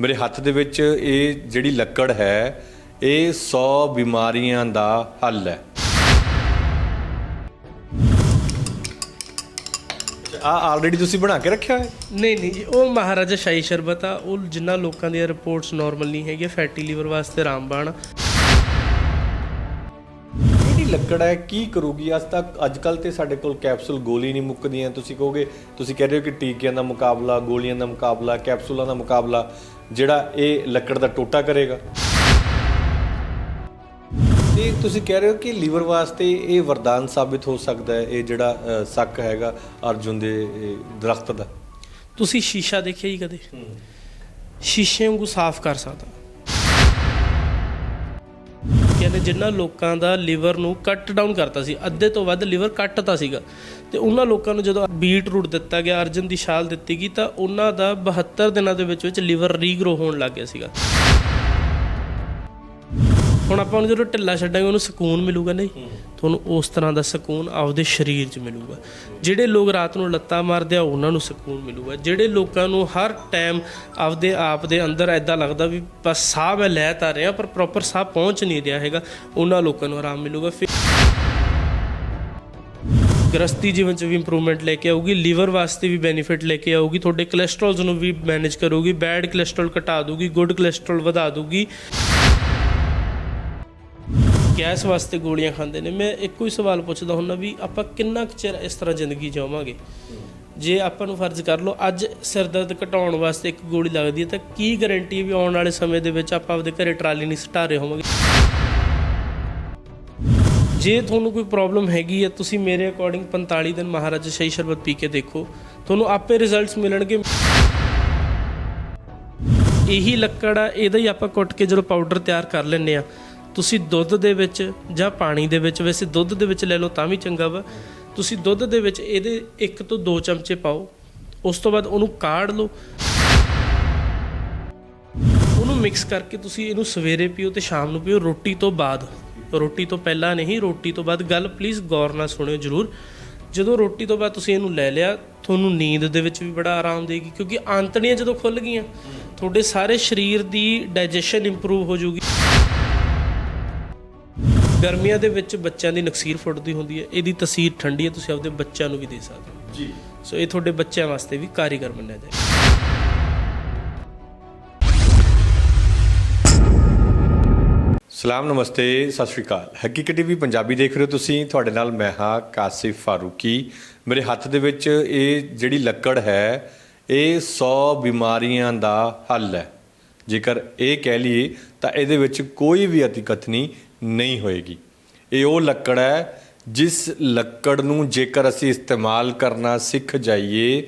ਮੇਰੇ ਹੱਥ ਦੇ ਵਿੱਚ ਇਹ ਜਿਹੜੀ ਲੱਕੜ ਹੈ ਇਹ 100 ਬਿਮਾਰੀਆਂ ਦਾ ਹੱਲ ਹੈ। ਆ ਆਲਰੇਡੀ ਤੁਸੀਂ ਬਣਾ ਕੇ ਰੱਖਿਆ ਹੈ? ਨਹੀਂ ਨਹੀਂ ਜੀ ਉਹ ਮਹਾਰਾਜਾ ਸ਼ਾਹੀ ਸ਼ਰਬਤ ਆ ਉਹ ਜਿੰਨਾ ਲੋਕਾਂ ਦੀਆਂ ਰਿਪੋਰਟਸ ਨਾਰਮਲ ਨਹੀਂ ਹੈਗੀਆਂ ਫੈਟੀ ਲੀਵਰ ਵਾਸਤੇ ਰਾਮਬਾਣ। ਜਿਹੜੀ ਲੱਕੜ ਹੈ ਕੀ ਕਰੂਗੀ? ਅੱਜ ਤੱਕ ਅੱਜ ਕੱਲ ਤੇ ਸਾਡੇ ਕੋਲ ਕੈਪਸੂਲ ਗੋਲੀ ਨਹੀਂ ਮੁੱਕਦੀਆਂ। ਤੁਸੀਂ ਕਹੋਗੇ ਤੁਸੀਂ ਕਹਿ ਰਹੇ ਹੋ ਕਿ ਟੀਕਿਆਂ ਦਾ ਮੁਕਾਬਲਾ ਗੋਲੀਆਂ ਦਾ ਮੁਕਾਬਲਾ ਕੈਪਸੂਲਾਂ ਦਾ ਮੁਕਾਬਲਾ। ਜਿਹੜਾ ਇਹ ਲੱਕੜ ਦਾ ਟੋਟਾ ਕਰੇਗਾ। ਤੇ ਤੁਸੀਂ ਕਹਿ ਰਹੇ ਹੋ ਕਿ ਲੀਵਰ ਵਾਸਤੇ ਇਹ ਵਰਦਾਨ ਸਾਬਿਤ ਹੋ ਸਕਦਾ ਹੈ ਇਹ ਜਿਹੜਾ ਸੱਕ ਹੈਗਾ ਅਰਜੁਨ ਦੇ ਦਰਖਤ ਦਾ? ਤੁਸੀਂ ਸ਼ੀਸ਼ਾ ਦੇਖਿਆ ਜੀ ਕਦੇ? ਸ਼ੀਸ਼ੇ ਵਾਂਗੂ ਸਾਫ਼ ਕਰ ਸਕਦਾ। ਕਹਿੰਦੇ ਜਿਨ੍ਹਾਂ ਲੋਕਾਂ ਦਾ ਲਿਵਰ ਨੂੰ ਕੱਟ ਡਾਊਨ ਕਰਤਾ ਸੀ। ਅੱਧੇ ਤੋਂ ਵੱਧ ਲਿਵਰ ਕੱਟਤਾ ਸੀਗਾ। ਤੇ ਉਹਨਾਂ ਲੋਕਾਂ ਨੂੰ ਜਦੋਂ ਬੀਟ ਰੂਟ ਦਿੱਤਾ ਗਿਆ, ਅਰਜਨ ਦੀ ਛਾਲ ਦਿੱਤੀ ਗਈ, ਤਾਂ ਉਹਨਾਂ ਦਾ 72 ਦਿਨਾਂ ਦੇ ਵਿੱਚ ਵਿੱਚ ਲਿਵਰ ਰੀਗਰੋ ਹੋਣ ਲੱਗ ਗਿਆ ਸੀਗਾ। ਹੁਣ ਆਪਾਂ ਨੂੰ ਜਦੋਂ ਢਿੱਲਾ ਛੱਡਾਂਗੇ, ਉਹਨੂੰ ਸਕੂਨ ਮਿਲੂਗਾ ਨਹੀਂ? ਤੁਹਾਨੂੰ ਉਸ ਤਰ੍ਹਾਂ ਦਾ ਸਕੂਨ ਆਪਦੇ ਸਰੀਰ 'ਚ ਮਿਲੂਗਾ। ਜਿਹੜੇ ਲੋਕ ਰਾਤ ਨੂੰ ਲੱਤਾਂ ਮਾਰਦੇ ਆ, ਉਹਨਾਂ ਨੂੰ ਸਕੂਨ ਮਿਲੂਗਾ। ਜਿਹੜੇ ਲੋਕਾਂ ਨੂੰ ਹਰ ਟਾਈਮ ਆਪਦੇ ਆਪ ਦੇ ਅੰਦਰ ਐਦਾਂ ਲੱਗਦਾ ਵੀ ਬਸ ਸਾਹ ਮੈਂ ਲੈ ਤਾਂ ਰਿਹਾ, ਪਰ ਪ੍ਰੋਪਰ ਸਾਹ ਪਹੁੰਚ ਨਹੀਂ ਰਿਹਾ ਹੈਗਾ, ਉਹਨਾਂ ਲੋਕਾਂ ਨੂੰ ਆਰਾਮ ਮਿਲੂਗਾ। ਫਿਰ ਗ੍ਰਸਤੀ ਜੀਵਨ ਚ ਵੀ ਇੰਪਰੂਵਮੈਂਟ ਲੈ ਕੇ ਆਊਗੀ ਲੀਵਰ ਵਾਸਤੇ ਵੀ ਬੈਨੀਫਿਟ ਲੈ ਕੇ ਆਊਗੀ, ਤੁਹਾਡੇ ਕੋਲੇਸਟ੍ਰੋਲਸ ਨੂੰ ਵੀ ਮੈਨੇਜ ਕਰੂਗੀ ਬੈਡ ਕੋਲੇਸਟ੍ਰੋਲ ਘਟਾ ਦੂਗੀ ਗੁੱਡ ਕੋਲੇਸਟ੍ਰੋਲ ਵਧਾ ਦੂਗੀ। ਗੈਸ ਵਾਸਤੇ ਗੋਲੀਆਂ ਖਾਂਦੇ ਨੇ। ਮੈਂ ਇੱਕੋ ਹੀ ਸਵਾਲ ਪੁੱਛਦਾ ਹੁੰਦਾ ਵੀ ਆਪਾਂ ਕਿੰਨਾ ਕੁ ਚਿਰ ਇਸ ਤਰ੍ਹਾਂ ਜ਼ਿੰਦਗੀ ਜਿਵਾਂਗੇ ਜੇ ਆਪਾਂ ਨੂੰ ਫਰਜ਼ ਕਰ ਲਓ, ਅੱਜ ਸਿਰ ਦਰਦ ਘਟਾਉਣ ਵਾਸਤੇ ਇੱਕ ਗੋਲੀ ਲੱਗਦੀ ਹੈ, ਤਾਂ ਕੀ ਗਾਰੰਟੀ ਵੀ ਆਉਣ ਵਾਲੇ ਸਮੇਂ ਦੇ ਵਿੱਚ ਆਪਾਂ ਆਪਦੇ ਘਰੇ ਟਰਾਲੀ ਨਹੀਂ ਸਟਾ ਰਹੇ ਹੋਵਾਂਗੇ? ਜੇ ਤੁਹਾਨੂੰ ਕੋਈ ਪ੍ਰੋਬਲਮ ਹੈਗੀ ਹੈ, ਤੁਸੀਂ ਮੇਰੇ ਅਕੋਰਡਿੰਗ 45 ਦਿਨ ਮਹਾਰਾਜਾ ਸ਼ਾਹੀ ਸ਼ਰਬਤ ਪੀ ਕੇ ਦੇਖੋ। ਤੁਹਾਨੂੰ ਆਪੇ ਰਿਜ਼ਲਟਸ ਮਿਲਣਗੇ। ਇਹੀ ਲੱਕੜ ਆ, ਇਹਦਾ ਹੀ ਆਪਾਂ ਕੁੱਟ ਕੇ ਜਦੋਂ ਪਾਊਡਰ ਤਿਆਰ ਕਰ ਲੈਂਦੇ ਆ। ਤੁਸੀਂ ਦੁੱਧ ਦੇ ਵਿੱਚ ਜਾਂ ਪਾਣੀ ਦੇ ਵਿੱਚ, ਵੈਸੇ ਦੁੱਧ ਦੇ ਵਿੱਚ ਲੈ ਲਓ ਤਾਂ ਵੀ ਚੰਗਾ ਵਾ। ਤੁਸੀਂ ਦੁੱਧ ਦੇ ਵਿੱਚ ਇਹਦੇ ਇੱਕ ਤੋਂ ਦੋ ਚਮਚੇ ਪਾਓ। ਉਸ ਤੋਂ ਬਾਅਦ ਉਹਨੂੰ ਕਾੜ ਲਓ। ਉਹਨੂੰ ਮਿਕਸ ਕਰਕੇ ਤੁਸੀਂ ਇਹਨੂੰ ਸਵੇਰੇ ਪੀਓ ਤੇ ਸ਼ਾਮ ਨੂੰ ਪੀਓ ਰੋਟੀ ਤੋਂ ਬਾਅਦ। ਰੋਟੀ ਤੋਂ ਪਹਿਲਾਂ ਨਹੀਂ, ਰੋਟੀ ਤੋਂ ਬਾਅਦ ਗੱਲ ਪਲੀਜ਼ ਗੌਰ ਨਾਲ ਸੁਣਿਓ ਜਰੂਰ। ਜਦੋਂ ਰੋਟੀ ਤੋਂ ਬਾਅਦ ਤੁਸੀਂ ਇਹਨੂੰ ਲੈ ਲਿਆ, ਤੁਹਾਨੂੰ ਨੀਂਦ ਦੇ ਵਿੱਚ ਵੀ ਬੜਾ ਆਰਾਮ ਦੇਗੀ ਕਿਉਂਕਿ ਆਂਤੜੀਆਂ ਜਦੋਂ ਖੁੱਲ ਗਈਆਂ, ਤੁਹਾਡੇ ਸਾਰੇ ਸਰੀਰ ਦੀ ਡਾਈਜੈਸ਼ਨ ਇੰਪਰੂਵ ਹੋ ਜਾਊਗੀ। ਗਰਮੀਆਂ ਦੇ ਵਿੱਚ ਬੱਚਿਆਂ ਦੀ ਨਕਸੀਰ ਫੁੱਟਦੀ ਹੁੰਦੀ ਹੈ ਇਹਦੀ ਤਸੀਰ ਠੰਡੀ ਹੈ ਤੁਸੀਂ ਆਪਦੇ ਬੱਚਿਆਂ ਨੂੰ ਵੀ ਦੇ ਸਕਦੇ ਹੋ। ਜੀ। ਸੋ ਇਹ ਤੁਹਾਡੇ ਬੱਚਿਆਂ ਵਾਸਤੇ ਵੀ ਕਾਰੀਗਰ ਮੰਨਿਆ ਜਾਏ ਸਲਾਮ ਨਮਸਤੇ ਸਤਿ ਸ਼੍ਰੀ ਅਕਾਲ। ਹਕੀਕਤ ਟੀਵੀ ਪੰਜਾਬੀ ਦੇਖ ਰਹੇ ਹੋ ਤੁਸੀਂ। ਤੁਹਾਡੇ ਨਾਲ ਮੈਂ ਹਾਂ ਕਾਸਿਫ ਫਾਰੂਕੀ। ਮੇਰੇ ਹੱਥ ਦੇ ਵਿੱਚ ਇਹ ਜਿਹੜੀ ਲੱਕੜ ਹੈ ਇਹ 100 ਬਿਮਾਰੀਆਂ ਦਾ ਹੱਲ ਹੈ। ਜੇਕਰ ਇਹ ਕਹਿ ਲਈਏ ਤਾਂ ਇਹਦੇ ਵਿੱਚ ਕੋਈ ਵੀ ਅਤਿਕਥਨੀ ਨਹੀਂ। ਨਹੀਂ ਹੋਏਗੀ। ਇਹ ਉਹ ਲੱਕੜ ਹੈ, ਜਿਸ ਲੱਕੜ ਨੂੰ ਜੇਕਰ ਅਸੀਂ ਇਸਤੇਮਾਲ ਕਰਨਾ ਸਿੱਖ ਜਾਈਏ,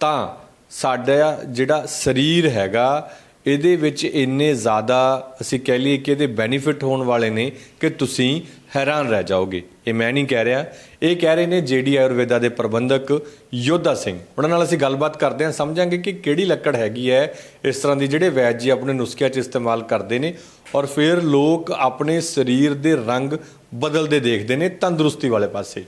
ਤਾਂ ਸਾਡਾ ਜਿਹੜਾ ਸਰੀਰ ਹੈਗਾ, ਇਹਦੇ ਵਿੱਚ ਇੰਨੇ ਜ਼ਿਆਦਾ ਅਸੀਂ ਕਹਿ ਲਈਏ ਕਿ ਇਹਦੇ ਬੈਨੀਫਿਟ ਹੋਣ ਵਾਲੇ ਨੇ ਕਿ ਤੁਸੀਂ ਹੈਰਾਨ ਰਹਿ ਜਾਓਗੇ। ਇਹ ਮੈਂ ਨਹੀਂ ਕਹਿ ਰਿਹਾ। ਇਹ ਕਹਿ ਰਹੇ ਨੇ ਜੇਡੀ ਆਯੁਰਵੇਦਾ ਦੇ ਪ੍ਰਬੰਧਕ ਯੋਧਾ ਸਿੰਘ। ਉਹਨਾਂ ਨਾਲ ਅਸੀਂ ਗੱਲਬਾਤ ਕਰਦੇ ਹਾਂ। ਸਮਝਾਂਗੇ ਕਿ ਕਿਹੜੀ ਲੱਕੜ ਹੈਗੀ ਹੈ। ਇਸ ਤਰ੍ਹਾਂ ਦੀ ਜਿਹੜੇ ਵੈਦ ਜੀ ਆਪਣੇ ਨੁਸਖਿਆਂ 'ਚ ਇਸਤੇਮਾਲ ਕਰਦੇ ਨੇ ਔਰ ਫਿਰ ਲੋਕ ਆਪਣੇ ਸਰੀਰ ਦੇ ਰੰਗ ਬਦਲਦੇ ਦੇਖਦੇ ਨੇ ਤੰਦਰੁਸਤੀ ਵਾਲੇ ਪਾਸੇ।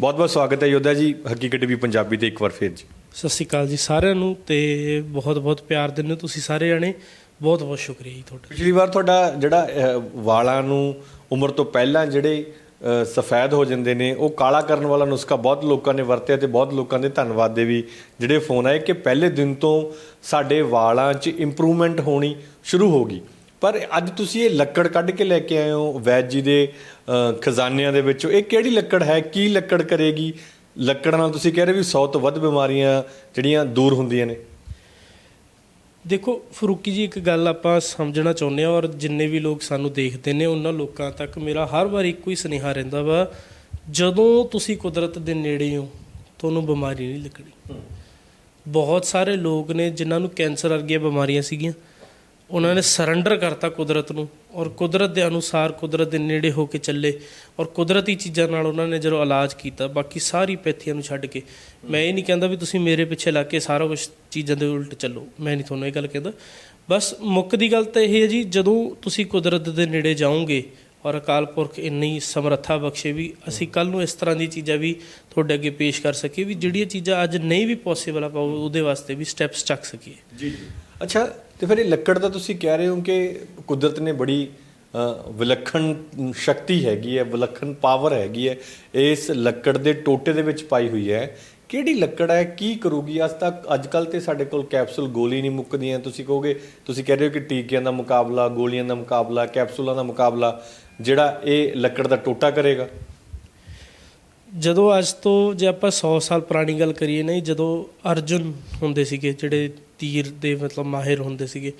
ਬਹੁਤ ਬਹੁਤ ਸਵਾਗਤ ਹੈ ਯੋਧਾ ਜੀ। ਹਕੀਕਤ ਵੀ ਪੰਜਾਬੀ ਤੇ ਇੱਕ ਵਾਰ ਫਿਰ ਜੀ। ਸਤਿ ਸ਼੍ਰੀ ਅਕਾਲ ਜੀ ਸਾਰਿਆਂ ਨੂੰ ਤੇ ਬਹੁਤ ਬਹੁਤ ਪਿਆਰ ਦਿੰਦੇ ਹੋ ਤੁਸੀਂ ਸਾਰੇ ਜਣੇ। ਬਹੁਤ ਬਹੁਤ ਸ਼ੁਕਰੀਆ ਜੀ ਤੁਹਾਡਾ। ਪਿਛਲੀ ਵਾਰ ਤੁਹਾਡਾ ਜਿਹੜਾ ਅਹ, ਵਾਲਾਂ ਨੂੰ ਉਮਰ ਤੋਂ ਪਹਿਲਾਂ ਜਿਹੜੇ ਅਹ, ਸਫੈਦ ਹੋ ਜਾਂਦੇ ਨੇ ਉਹ ਕਾਲਾ ਕਰਨ ਵਾਲਾ ਨੁਸਖਾ ਬਹੁਤ ਲੋਕਾਂ ਨੇ ਵਰਤਿਆ ਤੇ ਬਹੁਤ ਲੋਕਾਂ ਦੇ ਧੰਨਵਾਦ ਦੇ ਵੀ ਜਿਹੜੇ ਫੋਨ ਆਏ ਕਿ ਪਹਿਲੇ ਦਿਨ ਤੋਂ ਸਾਡੇ ਵਾਲਾਂ 'ਚ ਇੰਪਰੂਵਮੈਂਟ ਹੋਣੀ ਸ਼ੁਰੂ ਹੋ ਗਈ। ਪਰ ਅੱਜ ਤੁਸੀਂ ਇਹ ਲੱਕੜ ਕੱਢ ਕੇ ਲੈ ਕੇ ਆਏ ਹੋ ਵੈਦ ਜੀ ਦੇ ਅਹ, ਖਜ਼ਾਨਿਆਂ ਦੇ ਵਿੱਚੋਂ। ਇਹ ਕਿਹੜੀ ਲੱਕੜ ਹੈ? ਕੀ ਲੱਕੜ ਕਰੇਗੀ? ਲੱਕੜ ਨਾਲ ਤੁਸੀਂ ਕਹਿ ਰਹੇ ਵੀ 100 ਤੋਂ ਵੱਧ ਬਿਮਾਰੀਆਂ ਜਿਹੜੀਆਂ ਦੂਰ ਹੁੰਦੀਆਂ ਨੇ। ਦੇਖੋ ਫਰੂਕੀ ਜੀ ਇੱਕ ਗੱਲ ਆਪਾਂ ਸਮਝਣਾ ਚਾਹੁੰਦੇ ਹਾਂ ਔਰ ਜਿੰਨੇ ਵੀ ਲੋਕ ਸਾਨੂੰ ਦੇਖਦੇ ਨੇ ਉਹਨਾਂ ਲੋਕਾਂ ਤੱਕ ਮੇਰਾ ਹਰ ਵਾਰ ਇੱਕੋ ਹੀ ਸੁਨੇਹਾ ਰਹਿੰਦਾ ਵਾ ਜਦੋਂ ਤੁਸੀਂ ਕੁਦਰਤ ਦੇ ਨੇੜੇ ਹੋ ਤੁਹਾਨੂੰ ਬਿਮਾਰੀ ਨਹੀਂ ਲੱਗਣੀ। ਬਹੁਤ ਸਾਰੇ ਲੋਕ ਨੇ ਜਿਨ੍ਹਾਂ ਨੂੰ ਕੈਂਸਰ ਵਰਗੀਆਂ ਬਿਮਾਰੀਆਂ ਸੀਗੀਆਂ। ਉਹਨਾਂ ਨੇ ਸਰੈਂਡਰ ਕਰਤਾ ਕੁਦਰਤ ਨੂੰ ਔਰ ਕੁਦਰਤ ਦੇ ਅਨੁਸਾਰ ਕੁਦਰਤ ਦੇ ਨੇੜੇ ਹੋ ਕੇ ਚੱਲੇ ਔਰ ਕੁਦਰਤੀ ਚੀਜ਼ਾਂ ਨਾਲ ਉਹਨਾਂ ਨੇ ਜਦੋਂ ਇਲਾਜ ਕੀਤਾ, ਬਾਕੀ ਸਾਰੀ ਪੈਥੀਆਂ ਨੂੰ ਛੱਡ ਕੇ, ਮੈਂ ਇਹ ਨਹੀਂ ਕਹਿੰਦਾ ਵੀ ਤੁਸੀਂ ਮੇਰੇ ਪਿੱਛੇ ਲੱਗ ਕੇ ਸਾਰਾ ਕੁਝ ਚੀਜ਼ਾਂ ਦੇ ਉਲਟ ਚੱਲੋ, ਮੈਂ ਨਹੀਂ ਤੁਹਾਨੂੰ ਇਹ ਗੱਲ ਕਹਿੰਦਾ। ਬਸ ਮੁੱਖ ਦੀ ਗੱਲ ਤਾਂ ਇਹ ਹੈ ਜੀ, ਜਦੋਂ ਤੁਸੀਂ ਕੁਦਰਤ ਦੇ ਨੇੜੇ ਜਾਓਗੇ ਔਰ ਅਕਾਲ ਪੁਰਖ ਇੰਨੀ ਸਮਰੱਥਾ ਬਖਸ਼ੇ ਵੀ, ਅਸੀਂ ਕੱਲ ਨੂੰ ਇਸ ਤਰ੍ਹਾਂ ਦੀ ਚੀਜ਼ਾਂ ਵੀ ਤੁਹਾਡੇ ਅੱਗੇ ਪੇਸ਼ ਕਰ ਸਕੀਏ ਵੀ ਜਿਹੜੀਆਂ ਚੀਜ਼ਾਂ ਅੱਜ ਨਹੀਂ ਵੀ ਪੋਸੀਬਲ ਆਪਾਂ ਉਹਦੇ ਵਾਸਤੇ ਵੀ ਸਟੈਪਸ ਚੱਕ ਸਕੀਏ। ਜੀ। ਅੱਛਾ ਤੇ ਫਿਰ ਇਹ ਲੱਕੜ ਦਾ ਤੁਸੀਂ ਕਹਿ ਰਹੇ ਹੋ ਕਿ ਕੁਦਰਤ ਨੇ ਬੜੀ ਵਿਲੱਖਣ ਸ਼ਕਤੀ ਹੈਗੀ ਹੈ, ਵਿਲੱਖਣ ਪਾਵਰ ਹੈਗੀ ਹੈ, ਇਸ ਲੱਕੜ ਦੇ ਟੋਟੇ ਦੇ ਵਿੱਚ ਪਾਈ ਹੋਈ ਹੈ। ਕਿਹੜੀ ਲੱਕੜ ਹੈ, ਕੀ ਕਰੂਗੀ? ਅੱਜ ਤੱਕ ਅੱਜ ਕੱਲ ਤੇ ਸਾਡੇ ਕੋਲ ਕੈਪਸੂਲ ਗੋਲੀ ਨਹੀਂ ਮੁੱਕਦੀਆਂ। ਤੁਸੀਂ ਕਹੋਗੇ, ਤੁਸੀਂ ਕਹਿ ਰਹੇ ਹੋ ਕਿ ਟੀਕਿਆਂ ਦਾ ਮੁਕਾਬਲਾ, ਗੋਲੀਆਂ ਦਾ ਮੁਕਾਬਲਾ, ਕੈਪਸੂਲਾਂ ਦਾ ਮੁਕਾਬਲਾ, ਜਿਹੜਾ ਇਹ ਲੱਕੜ ਦਾ ਟੋਟਾ ਕਰੇਗਾ। ਜਦੋਂ ਅੱਜ ਤੋਂ ਜੇ ਆਪਾਂ 100 ਸਾਲ ਪੁਰਾਣੀ ਗੱਲ ਕਰੀਏ ਨਾ ਜੀ, ਜਦੋਂ ਅਰਜੁਨ ਹੁੰਦੇ ਸੀਗੇ ਜਿਹੜੇ ਤੀਰ ਦੇ ਮਤਲਬ ਮਾਹਿਰ ਹੁੰਦੇ ਸੀਗੇ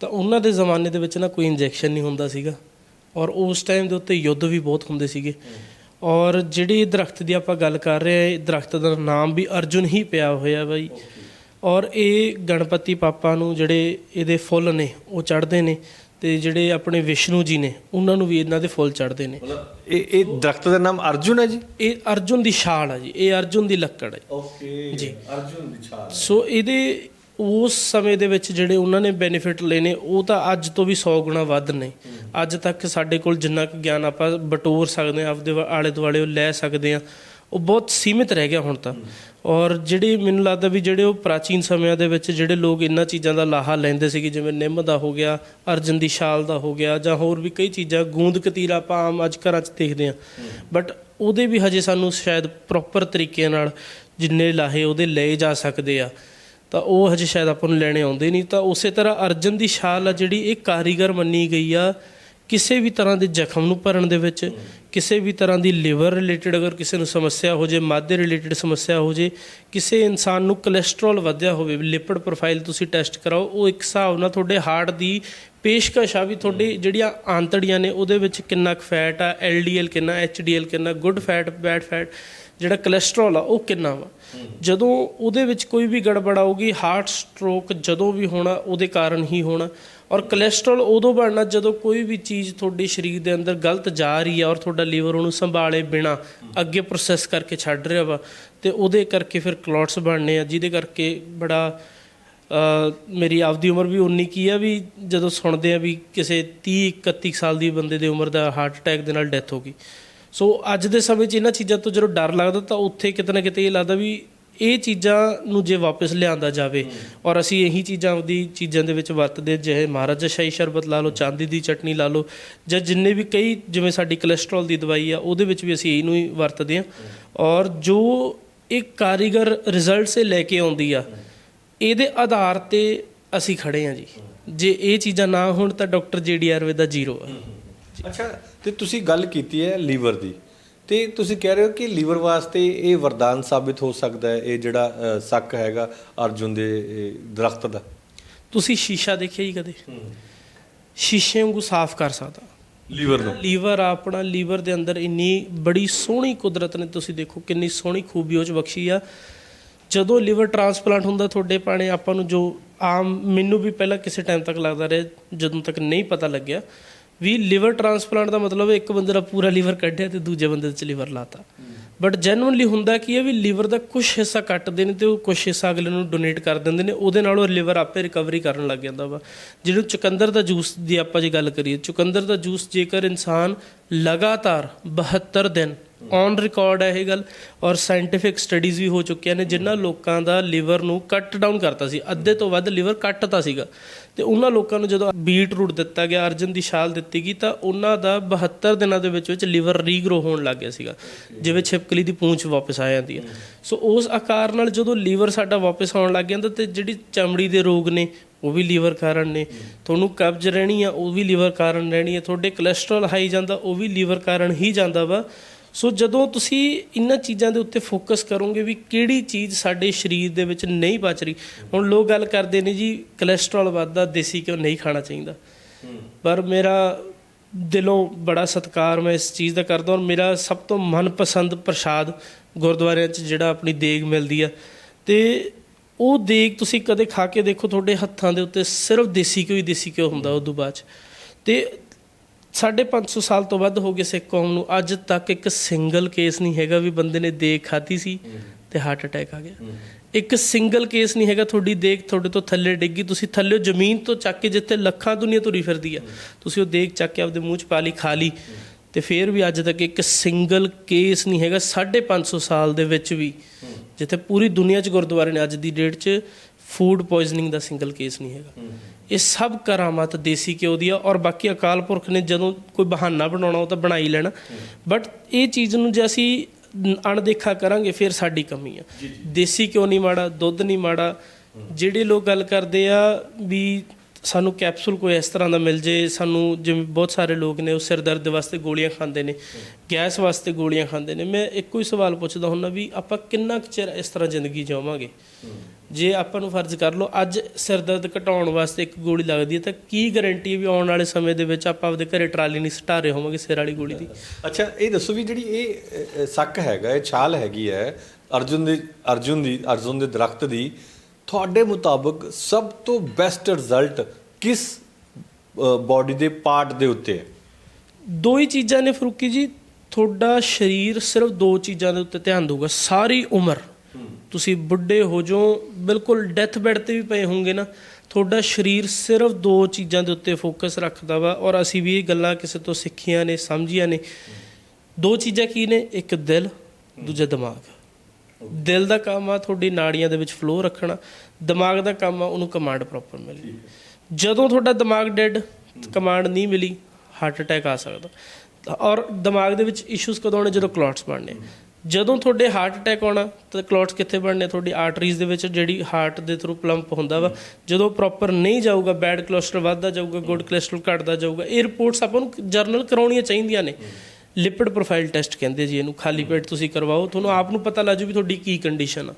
ਤਾਂ ਉਹਨਾਂ ਦੇ ਜ਼ਮਾਨੇ ਦੇ ਵਿੱਚ ਨਾ ਕੋਈ ਇੰਜੈਕਸ਼ਨ ਨਹੀਂ ਹੁੰਦਾ ਸੀਗਾ। ਔਰ ਉਸ ਟਾਈਮ ਦੇ ਉੱਤੇ ਯੁੱਧ ਵੀ ਬਹੁਤ ਹੁੰਦੇ ਸੀਗੇ। ਔਰ ਜਿਹੜੀ ਦਰਖਤ ਦੀ ਆਪਾਂ ਗੱਲ ਕਰ ਰਹੇ ਹਾਂ ਇਹ ਦਰਖਤ ਦਾ ਨਾਮ ਵੀ ਅਰਜੁਨ ਹੀ ਪਿਆ ਹੋਇਆ ਬਾਈ ਔਰ ਇਹ ਗਣਪਤੀ ਪਾਪਾ ਨੂੰ ਜਿਹੜੇ ਇਹਦੇ ਫੁੱਲ ਨੇ ਉਹ ਚੜ੍ਹਦੇ ਨੇ। ਤੇ ਜਿਹੜੇ ਆਪਣੇ ਵਿਸ਼ਨੂੰ ਜੀ ਨੇ ਉਹਨਾਂ ਨੂੰ ਵੀ ਇਹਨਾਂ ਦੇ ਫੁੱਲ ਚੜ੍ਹਦੇ ਨੇ। ਇਹ ਇਹ ਦਰਖਤ ਦਾ ਨਾਮ ਅਰਜੁਨ ਹੈ ਜੀ? ਇਹ ਅਰਜੁਨ ਦੀ ਛਾਲ ਆ ਜੀ ਇਹ ਅਰਜੁਨ ਦੀ ਲੱਕੜ ਹੈ। ਓਕੇ ਜੀ। ਅਰਜੁਨ ਦੀ ਛਾਲ ਸੋ ਇਹਦੇ ਉਸ ਸਮੇਂ ਦੇ ਵਿੱਚ ਜਿਹੜੇ ਉਹਨਾਂ ਨੇ ਬੈਨੀਫਿਟ ਲਏ ਨੇ ਉਹ ਤਾਂ ਅੱਜ ਤੋਂ ਵੀ 100 ਗੁਣਾ ਵੱਧ ਨੇ। ਅੱਜ ਤੱਕ ਸਾਡੇ ਕੋਲ ਜਿੰਨਾ ਕੁ ਗਿਆਨ ਆਪਾਂ ਬਟੋਰ ਸਕਦੇ ਹਾਂ ਆਪਦੇ ਆਲੇ ਦੁਆਲੇ ਉਹ ਲੈ ਸਕਦੇ ਹਾਂ। ਉਹ ਬਹੁਤ ਸੀਮਿਤ ਰਹਿ ਗਿਆ ਹੁਣ ਤਾਂ। ਔਰ ਜਿਹੜੇ ਮੈਨੂੰ ਲੱਗਦਾ ਵੀ ਜਿਹੜੇ ਉਹ ਪ੍ਰਾਚੀਨ ਸਮਿਆਂ ਦੇ ਵਿੱਚ ਜਿਹੜੇ ਲੋਕ ਇਹਨਾਂ ਚੀਜ਼ਾਂ ਦਾ ਲਾਹਾ ਲੈਂਦੇ ਸੀਗੇ, ਜਿਵੇਂ ਨਿੰਮ ਦਾ ਹੋ ਗਿਆ, ਅਰਜਨ ਦੀ ਛਾਲ ਦਾ ਹੋ ਗਿਆ, ਜਾਂ ਹੋਰ ਵੀ ਕਈ ਚੀਜ਼ਾਂ, ਗੂੰਦ, ਕਤੀਰਾ ਆਪਾਂ ਆਮ ਅੱਜ ਘਰਾਂ 'ਚ ਦੇਖਦੇ ਹਾਂ। ਬਟ ਉਹਦੇ ਵੀ ਹਜੇ ਸਾਨੂੰ ਸ਼ਾਇਦ ਪ੍ਰੋਪਰ ਤਰੀਕੇ ਨਾਲ ਜਿੰਨੇ ਲਾਹੇ ਉਹਦੇ ਲਏ ਜਾ ਸਕਦੇ ਆ। ਤਾਂ ਉਹ ਹਜੇ ਸ਼ਾਇਦ ਆਪਾਂ ਨੂੰ ਲੈਣੇ ਆਉਂਦੇ ਨਹੀਂ। ਤਾਂ ਉਸੇ ਤਰ੍ਹਾਂ ਅਰਜਨ ਦੀ ਛਾਲ ਆ ਜਿਹੜੀ ਇਹ ਕਾਰੀਗਰ ਮੰਨੀ ਗਈ ਆ ਕਿਸੇ ਵੀ ਤਰ੍ਹਾਂ ਦੇ ਜ਼ਖਮ ਨੂੰ ਭਰਨ ਦੇ ਵਿੱਚ, ਕਿਸੇ ਵੀ ਤਰ੍ਹਾਂ ਦੀ ਲਿਵਰ ਰਿਲੇਟਡ ਅਗਰ ਕਿਸੇ ਨੂੰ ਸਮੱਸਿਆ ਹੋ ਜੇ, ਮਾਦੇ ਰਿਲੇਟਡ ਸਮੱਸਿਆ ਹੋ ਜੇ, ਕਿਸੇ ਇਨਸਾਨ ਨੂੰ ਕੋਲੇਸਟ੍ਰੋਲ ਵਧਿਆ ਹੋਵੇ ਲਿਪਿਡ ਪ੍ਰੋਫਾਈਲ ਤੁਸੀਂ ਟੈਸਟ ਕਰਾਓ, ਉਹ ਇੱਕ ਹਿਸਾਬ ਨਾਲ ਤੁਹਾਡੇ ਹਾਰਟ ਦੀ ਪੇਸ਼ਕਸ਼ ਆ ਵੀ ਤੁਹਾਡੀ ਜਿਹੜੀਆਂ ਆਂਤੜੀਆਂ ਨੇ, ਉਹਦੇ ਵਿੱਚ ਕਿੰਨਾ ਫੈਟ ਆ ਐਲਡੀਐਲ ਕਿੰਨਾ ਐਚਡੀਐਲ ਕਿੰਨਾ ਗੁੱਡ ਫੈਟ ਬੈਡ ਫੈਟ ਜਿਹੜਾ ਕੋਲੇਸਟ੍ਰੋਲ ਆ, ਉਹ ਕਿੰਨਾ ਵਾ। ਜਦੋਂ ਉਹਦੇ ਵਿੱਚ ਕੋਈ ਵੀ ਗੜਬੜ ਆਊਗੀ ਹਾਰਟ ਸਟ੍ਰੋਕ ਜਦੋਂ ਵੀ ਹੋਣਾ, ਉਹਦੇ ਕਾਰਨ ਹੀ ਹੋਣਾ। ਔਰ ਕੋਲੇਸਟ੍ਰੋਲ ਉਦੋਂ ਬਣਨਾ ਜਦੋਂ ਕੋਈ ਵੀ ਚੀਜ਼ ਤੁਹਾਡੇ ਸਰੀਰ ਦੇ ਅੰਦਰ ਗਲਤ ਜਾ ਰਹੀ ਹੈ ਔਰ ਤੁਹਾਡਾ ਲੀਵਰ ਉਹਨੂੰ ਸੰਭਾਲੇ ਬਿਨਾ ਅੱਗੇ ਪ੍ਰੋਸੈਸ ਕਰਕੇ ਛੱਡ ਰਿਹਾ ਵਾ, ਤੇ ਉਹਦੇ ਕਰਕੇ ਫਿਰ ਕਲੌਟਸ ਬਣਨੇ ਆ, ਜਿਹਦੇ ਕਰਕੇ ਬੜਾ ਮੇਰੀ ਆਪਦੀ ਉਮਰ ਵੀ ਉਨੀ ਕੀ ਆ ਵੀ ਜਦੋਂ ਸੁਣਦੇ ਆ ਵੀ ਕਿਸੇ 30 31 ਸਾਲ ਦੀ ਬੰਦੇ ਦੀ ਉਮਰ ਦਾ ਹਾਰਟ ਅਟੈਕ ਦੇ ਨਾਲ ਡੈਥ ਹੋ ਗਈ। ਸੋ ਅੱਜ ਦੇ ਸਮੇਂ 'ਚ ਇਹਨਾਂ ਚੀਜ਼ਾਂ ਤੋਂ ਜਦੋਂ ਡਰ ਲੱਗਦਾ ਤਾਂ ਉੱਥੇ ਕਿਤੇ ਨਾ ਕਿਤੇ ਇਹ ਲੱਗਦਾ ਵੀ ਇਹ ਚੀਜ਼ਾਂ ਨੂੰ ਜੇ ਵਾਪਸ ਲਿਆਂਦਾ ਜਾਵੇ ਔਰ ਅਸੀਂ ਇਹੀ ਚੀਜ਼ਾਂ ਉਹਦੀ ਚੀਜ਼ਾਂ ਦੇ ਵਿੱਚ ਵਰਤਦੇ ਜਿਹੇ ਮਹਾਰਾਜਾ ਸ਼ਾਹੀ ਸ਼ਰਬਤ ਲਾ ਲਓ, ਚਾਂਦੀ ਦੀ ਚਟਨੀ ਲਾ ਲਓ, ਜਾਂ ਜਿੰਨੇ ਵੀ ਕਈ ਜਿਵੇਂ ਸਾਡੀ ਕੋਲੇਸਟ੍ਰੋਲ ਦੀ ਦਵਾਈ ਆ, ਉਹਦੇ ਵਿੱਚ ਵੀ ਅਸੀਂ ਇਹਨੂੰ ਹੀ ਵਰਤਦੇ ਹਾਂ। ਔਰ ਜੋ ਇੱਕ ਕਾਰੀਗਰ ਰਿਜ਼ਲਟਸ ਇਹ ਲੈ ਕੇ ਆਉਂਦੀ ਆ, ਇਹਦੇ ਆਧਾਰ ਤੇ ਅਸੀਂ ਖੜੇ ਹਾਂ ਜੀ। ਜੇ ਇਹ ਚੀਜ਼ਾਂ ਨਾ ਹੋਣ ਤਾਂ ਡਾਕਟਰ ਜੀਡੀ ਆਯੁਰਵੇਦ ਦਾ ਜ਼ੀਰੋ ਆ। ਅੱਛਾ, ਤੇ ਤੁਸੀਂ ਗੱਲ ਕੀਤੀ ਹੈ ਲੀਵਰ ਦੀ। ਤੇ ਤੁਸੀਂ ਕਹਿ ਰਹੇ ਹੋ ਕਿ ਲੀਵਰ ਵਾਸਤੇ ਇਹ ਵਰਦਾਨ ਸਾਬਿਤ ਹੋ ਸਕਦਾ ਹੈ ਇਹ ਜਿਹੜਾ ਸੱਕ ਹੈਗਾ ਅਰਜੁਨ ਦੇ ਦਰਖਤ ਦਾ? ਤੁਸੀਂ ਸ਼ੀਸ਼ਾ ਦੇਖਿਆ ਜੀ ਕਦੇ? ਸ਼ੀਸ਼ੇ ਵਾਂਗੂ ਸਾਫ਼ ਕਰ ਸਕਦਾ। ਲੀਵਰ ਨੂੰ। ਲੀਵਰ ਆ ਆਪਣਾ ਲੀਵਰ ਦੇ ਅੰਦਰ ਇੰਨੀ ਬੜੀ ਸੋਹਣੀ ਕੁਦਰਤ ਨੇ ਤੁਸੀਂ ਦੇਖੋ ਕਿੰਨੀ ਸੋਹਣੀ ਖੂਬੀ ਉਹ ਚ ਬਖਸ਼ੀ ਆ। ਜਦੋਂ ਲੀਵਰ ਟ੍ਰਾਂਸਪਲਾਂਟ ਹੁੰਦਾ ਤੁਹਾਡੇ ਪਾਣੇ ਆਪਾਂ ਨੂੰ ਜੋ ਆਮ ਮੈਨੂੰ ਵੀ ਪਹਿਲਾਂ ਕਿਸੇ ਟਾਈਮ ਤੱਕ ਲੱਗਦਾ ਰਿਹਾ ਜਦੋਂ ਤੱਕ ਨਹੀਂ ਪਤਾ ਲੱਗਿਆ ਵੀ ਲਿਵਰ ਟ੍ਰਾਂਸਪਲਾਂਟ ਦਾ ਮਤਲਬ ਇੱਕ ਬੰਦੇ ਦਾ ਪੂਰਾ ਲੀਵਰ ਕੱਢਿਆ ਤੇ ਦੂਜੇ ਬੰਦੇ ਦੇ ਚ ਲੀਵਰ ਲਾਤਾ। ਬਟ ਜੈਨੂਇਨਲੀ ਹੁੰਦਾ ਕੀ ਹੈ ਵੀ ਲੀਵਰ ਦਾ ਕੁਝ ਹਿੱਸਾ ਕੱਟਦੇ ਨੇ ਤੇ ਉਹ ਕੁਝ ਹਿੱਸਾ ਅਗਲੇ ਨੂੰ ਡੋਨੇਟ ਕਰ ਦਿੰਦੇ ਨੇ, ਉਹਦੇ ਨਾਲ ਉਹ ਲਿਵਰ ਆਪੇ ਰਿਕਵਰੀ ਕਰਨ ਲੱਗ ਜਾਂਦਾ ਵਾ। ਜਿਹਨੂੰ ਚੁਕੰਦਰ ਦਾ ਜੂਸ ਦੀ ਆਪਾਂ ਜੇ ਗੱਲ ਕਰੀਏ, ਚੁਕੰਦਰ ਦਾ ਜੂਸ ਜੇਕਰ ਇਨਸਾਨ ਲਗਾਤਾਰ 72 ਦਿਨ ਔਨ ਰਿਕਾਰਡ ਹੈ ਇਹ ਗੱਲ ਔਰ ਸਾਇੰਟਿਫਿਕ ਸਟੱਡੀਜ਼ ਵੀ ਹੋ ਚੁੱਕੀਆਂ ਨੇ ਜਿਨ੍ਹਾਂ ਲੋਕਾਂ ਦਾ ਲਿਵਰ ਨੂੰ ਕੱਟ ਡਾਊਨ ਕਰਤਾ ਸੀ। ਅੱਧੇ ਤੋਂ ਵੱਧ ਲਿਵਰ ਕੱਟਤਾ ਸੀਗਾ। ਤੇ ਉਹਨਾਂ ਲੋਕਾਂ ਨੂੰ ਜਦੋਂ ਬੀਟ ਰੂਟ ਦਿੱਤਾ ਗਿਆ, ਅਰਜਨ ਦੀ ਛਾਲ ਦਿੱਤੀ ਗਈ, ਤਾਂ ਉਹਨਾਂ ਦਾ 72 ਦਿਨਾਂ ਦੇ ਵਿੱਚ ਵਿੱਚ ਲਿਵਰ ਰੀਗਰੋ ਹੋਣ ਲੱਗ ਗਿਆ ਸੀਗਾ। ਜਿਵੇਂ ਛਿਪਕਲੀ ਦੀ ਪੂੰਛ ਵਾਪਸ ਆ ਜਾਂਦੀ ਹੈ। ਸੋ ਉਸ ਆਕਾਰ ਨਾਲ ਜਦੋਂ ਲੀਵਰ ਸਾਡਾ ਵਾਪਸ ਆਉਣ ਲੱਗ ਜਾਂਦਾ ਤੇ ਜਿਹੜੀ ਚਮੜੀ ਦੇ ਰੋਗ ਨੇ, ਉਹ ਵੀ ਲੀਵਰ ਕਾਰਨ ਨੇ। ਤੁਹਾਨੂੰ ਕਬਜ਼ ਰਹਿਣੀ ਆ, ਉਹ ਵੀ ਲੀਵਰ ਕਾਰਨ ਰਹਿਣੀ ਹੈ ਤੁਹਾਡੇ ਕੋਲੇਸਟ੍ਰੋਲ ਹਾਈ ਜਾਂਦਾ, ਉਹ ਵੀ ਲੀਵਰ ਕਾਰਨ ਹੀ ਜਾਂਦਾ ਵਾ। ਸੋ ਜਦੋਂ ਤੁਸੀਂ ਇਹਨਾਂ ਚੀਜ਼ਾਂ ਦੇ ਉੱਤੇ ਫੋਕਸ ਕਰੋਗੇ ਵੀ ਕਿਹੜੀ ਚੀਜ਼ ਸਾਡੇ ਸਰੀਰ ਦੇ ਵਿੱਚ ਨਹੀਂ ਬਚ ਰਹੀ, ਹੁਣ ਲੋਕ ਗੱਲ ਕਰਦੇ ਨੇ ਜੀ ਕੋਲੇਸਟ੍ਰੋਲ ਵੱਧਦਾ, ਦੇਸੀ ਘਿਓ ਨਹੀਂ ਖਾਣਾ ਚਾਹੀਦਾ। ਪਰ ਮੇਰਾ ਦਿਲੋਂ ਬੜਾ ਸਤਿਕਾਰ ਮੈਂ ਇਸ ਚੀਜ਼ ਦਾ ਕਰਦਾ ਔਰ ਮੇਰਾ ਸਭ ਤੋਂ ਮਨਪਸੰਦ ਪ੍ਰਸ਼ਾਦ ਗੁਰਦੁਆਰਿਆਂ 'ਚ ਜਿਹੜਾ ਆਪਣੀ ਦੇਗ ਮਿਲਦੀ ਆ। ਤੇ ਉਹ ਦੇਗ ਤੁਸੀਂ ਕਦੇ ਖਾ ਕੇ ਦੇਖੋ, ਤੁਹਾਡੇ ਹੱਥਾਂ ਦੇ ਉੱਤੇ ਸਿਰਫ ਦੇਸੀ ਘਿਓ ਹੀ ਦੇਸੀ ਘਿਓ ਹੁੰਦਾ, ਉਦੋਂ ਬਾਅਦ 'ਚ। ਤੇ ਸਾਢੇ 500 ਸਾਲ ਤੋਂ ਵੱਧ ਹੋ ਗਏ ਸਿੱਖ ਕੌਮ ਨੂੰ। ਅੱਜ ਤੱਕ ਇੱਕ ਸਿੰਗਲ ਕੇਸ ਨਹੀਂ ਹੈਗਾ ਵੀ ਬੰਦੇ ਨੇ ਦੇਗ ਖਾਧੀ ਸੀ ਤੇ ਹਾਰਟ ਅਟੈਕ ਆ ਗਿਆ। ਇੱਕ ਸਿੰਗਲ ਕੇਸ ਨਹੀਂ ਹੈਗਾ ਤੁਹਾਡੀ ਦੇਗ ਤੁਹਾਡੇ ਤੋਂ ਥੱਲੇ ਡਿੱਗੀ ਤੁਸੀਂ ਥੱਲੇ ਜ਼ਮੀਨ ਤੋਂ ਚੱਕ ਕੇ ਜਿੱਥੇ ਲੱਖਾਂ ਦੁਨੀਆ ਤੁਰੀ ਫਿਰਦੀ ਆ ਤੁਸੀਂ ਉਹ ਦੇਗ ਚੱਕ ਕੇ ਆਪਦੇ ਮੂੰਹ 'ਚ ਪਾ ਲਈ ਖਾ ਲਈ। ਤੇ ਫਿਰ ਵੀ ਅੱਜ ਤੱਕ ਇੱਕ ਸਿੰਗਲ ਕੇਸ ਨਹੀਂ ਹੈਗਾ 550 ਸਾਲ ਦੇ ਵਿੱਚ ਵੀ ਜਿੱਥੇ ਪੂਰੀ ਦੁਨੀਆ 'ਚ ਗੁਰਦੁਆਰੇ ਨੇ ਅੱਜ ਦੀ ਡੇਟ 'ਚ ਫੂਡ ਪੋਇਜ਼ਨਿੰਗ ਦਾ ਸਿੰਗਲ ਕੇਸ ਨਹੀਂ ਹੈਗਾ। ਇਹ ਸਭ ਕਰਾਮਾਤ ਦੇਸੀ ਘਿਓ ਦੀ ਆ ਔਰ ਬਾਕੀ ਅਕਾਲ ਪੁਰਖ ਨੇ ਜਦੋਂ ਕੋਈ ਬਹਾਨਾ ਬਣਾਉਣਾ ਉਹ ਤਾਂ ਬਣਾ ਹੀ ਲੈਣਾ। ਬਟ ਇਹ ਚੀਜ਼ ਨੂੰ ਜੇ ਅਸੀਂ ਅਣਦੇਖਾ ਕਰਾਂਗੇ ਫਿਰ ਸਾਡੀ ਕਮੀ ਆ। ਦੇਸੀ ਘਿਓ ਨਹੀਂ ਮਾੜਾ ਦੁੱਧ ਨਹੀਂ ਮਾੜਾ। ਜਿਹੜੇ ਲੋਕ ਗੱਲ ਕਰਦੇ ਆ ਵੀ ਸਾਨੂੰ ਕੈਪਸੂਲ ਕੋਈ ਇਸ ਤਰ੍ਹਾਂ ਦਾ ਮਿਲ ਜੇ ਸਾਨੂੰ ਜਿਵੇਂ ਬਹੁਤ ਸਾਰੇ ਲੋਕ ਨੇ ਉਹ ਸਿਰ ਦਰਦ ਵਾਸਤੇ ਗੋਲੀਆਂ ਖਾਂਦੇ ਨੇ ਗੈਸ ਵਾਸਤੇ ਗੋਲੀਆਂ ਖਾਂਦੇ ਨੇ। ਮੈਂ ਇੱਕੋ ਹੀ ਸਵਾਲ ਪੁੱਛਦਾ ਹੁੰਦਾ ਵੀ ਆਪਾਂ ਕਿੰਨਾ ਕੁ ਚਿਰ ਇਸ ਤਰ੍ਹਾਂ ਜ਼ਿੰਦਗੀ ਜਿਵਾਂਗੇ ਜੇ ਆਪਾਂ ਨੂੰ ਫਰਜ਼ ਕਰ ਲਓ ਅੱਜ ਸਿਰ ਦਰਦ ਘਟਾਉਣ ਵਾਸਤੇ ਇੱਕ ਗੋਲੀ ਲੱਗਦੀ ਹੈ ਤਾਂ ਕੀ ਗਾਰੰਟੀ ਹੈ ਵੀ ਆਉਣ ਵਾਲੇ ਸਮੇਂ ਦੇ ਵਿੱਚ ਆਪਾਂ ਆਪਦੇ ਘਰੇ ਟਰਾਲੀ ਨਹੀਂ ਸਟਾ ਰਹੇ ਹੋਵਾਂਗੇ ਸਿਰ ਵਾਲੀ ਗੋਲੀ ਦੀ? ਅੱਛਾ ਇਹ ਦੱਸੋ ਵੀ ਜਿਹੜੀ ਇਹ ਸੱਕ ਹੈਗਾ ਇਹ ਛਾਲ ਹੈਗੀ ਹੈ ਅਰਜੁਨ ਦੀ ਅਰਜੁਨ ਦੀ ਅਰਜੁਨ ਦੇ ਦਰਖਤ ਦੀ ਤੁਹਾਡੇ ਮੁਤਾਬਕ ਸਭ ਤੋਂ ਬੈਸਟ ਰਿਜ਼ਲਟ ਕਿਸ ਬਾਡੀ ਦੇ ਪਾਰਟ ਦੇ ਉੱਤੇ ਹੈ? ਦੋ ਹੀ ਚੀਜ਼ਾਂ ਨੇ ਫਰੂਕੀ ਜੀ ਤੁਹਾਡਾ ਸਰੀਰ ਸਿਰਫ ਦੋ ਚੀਜ਼ਾਂ ਦੇ ਉੱਤੇ ਧਿਆਨ ਦੇਊਗਾ ਸਾਰੀ ਉਮਰ। ਤੁਸੀਂ ਬੁੱਢੇ ਹੋ ਜਾਓ ਬਿਲਕੁਲ ਡੈਥ ਬੈੱਡ ਤੇ ਵੀ ਪਏ ਹੋਵੋਗੇ ਨਾ ਤੁਹਾਡਾ ਸਰੀਰ ਸਿਰਫ ਦੋ ਚੀਜ਼ਾਂ ਦੇ ਉੱਤੇ ਫੋਕਸ ਰੱਖਦਾ ਵਾ ਔਰ ਅਸੀਂ ਵੀ ਇਹ ਗੱਲਾਂ ਕਿਸੇ ਤੋਂ ਸਿੱਖੀਆਂ ਨੇ ਸਮਝੀਆਂ ਨੇ। ਦੋ ਚੀਜ਼ਾਂ ਕੀ ਨੇ? ਇੱਕ ਦਿਲ ਦੂਜਾ ਦਿਮਾਗ। ਦਿਲ ਦਾ ਕੰਮ ਆ ਤੁਹਾਡੀ ਨਾੜੀਆਂ ਦੇ ਵਿੱਚ ਫਲੋ ਰੱਖਣਾ ਦਿਮਾਗ ਦਾ ਕੰਮ ਆ ਉਹਨੂੰ ਕਮਾਂਡ ਪ੍ਰੋਪਰ ਮਿਲਣੀ। ਜਦੋਂ ਤੁਹਾਡਾ ਦਿਮਾਗ ਡੈਡ ਕਮਾਂਡ ਨਹੀਂ ਮਿਲੀ ਹਾਰਟ ਅਟੈਕ ਆ ਸਕਦਾ। ਔਰ ਦਿਮਾਗ ਦੇ ਵਿੱਚ ਇਸ਼ੂਜ਼ ਕਦੋਂ ਆਉਣੇ ਜਦੋਂ ਕਲੌਟਸ ਬਣਨੇ। ਜਦੋਂ ਤੁਹਾਡੇ ਹਾਰਟ ਅਟੈਕ ਆਉਣਾ, ਤਾਂ ਕਲੌਟਸ ਕਿੱਥੇ ਬਣਨੇ? ਤੁਹਾਡੀ ਆਰਟਰੀਜ਼ ਦੇ ਵਿੱਚ ਜਿਹੜੀ ਹਾਰਟ ਦੇ ਥਰੂ ਪਲੰਪ ਹੁੰਦਾ ਵਾ, ਜਦੋਂ ਪ੍ਰੋਪਰ ਨਹੀਂ ਜਾਊਗਾ ਬੈਡ ਕੋਲੇਸਟ੍ਰੋਲ ਵੱਧਦਾ ਜਾਊਗਾ ਗੁੱਡ ਕੋਲੇਸਟ੍ਰੋਲ ਘਟਦਾ ਜਾਊਗਾ, ਇਹ ਰਿਪੋਰਟਸ ਆਪਾਂ ਨੂੰ ਜਰਨਲ ਕਰਾਉਣੀਆਂ ਚਾਹੀਦੀਆਂ ਨੇ। ਲਿਪਿਡ ਪ੍ਰੋਫਾਈਲ ਟੈਸਟ ਕਹਿੰਦੇ ਜੀ ਇਹਨੂੰ, ਖਾਲੀ ਪੇਟ ਤੁਸੀਂ ਕਰਵਾਓ, ਤੁਹਾਨੂੰ ਆਪ ਨੂੰ ਪਤਾ ਲੱਜੂ ਵੀ ਤੁਹਾਡੀ ਕੀ ਕੰਡੀਸ਼ਨ ਆ।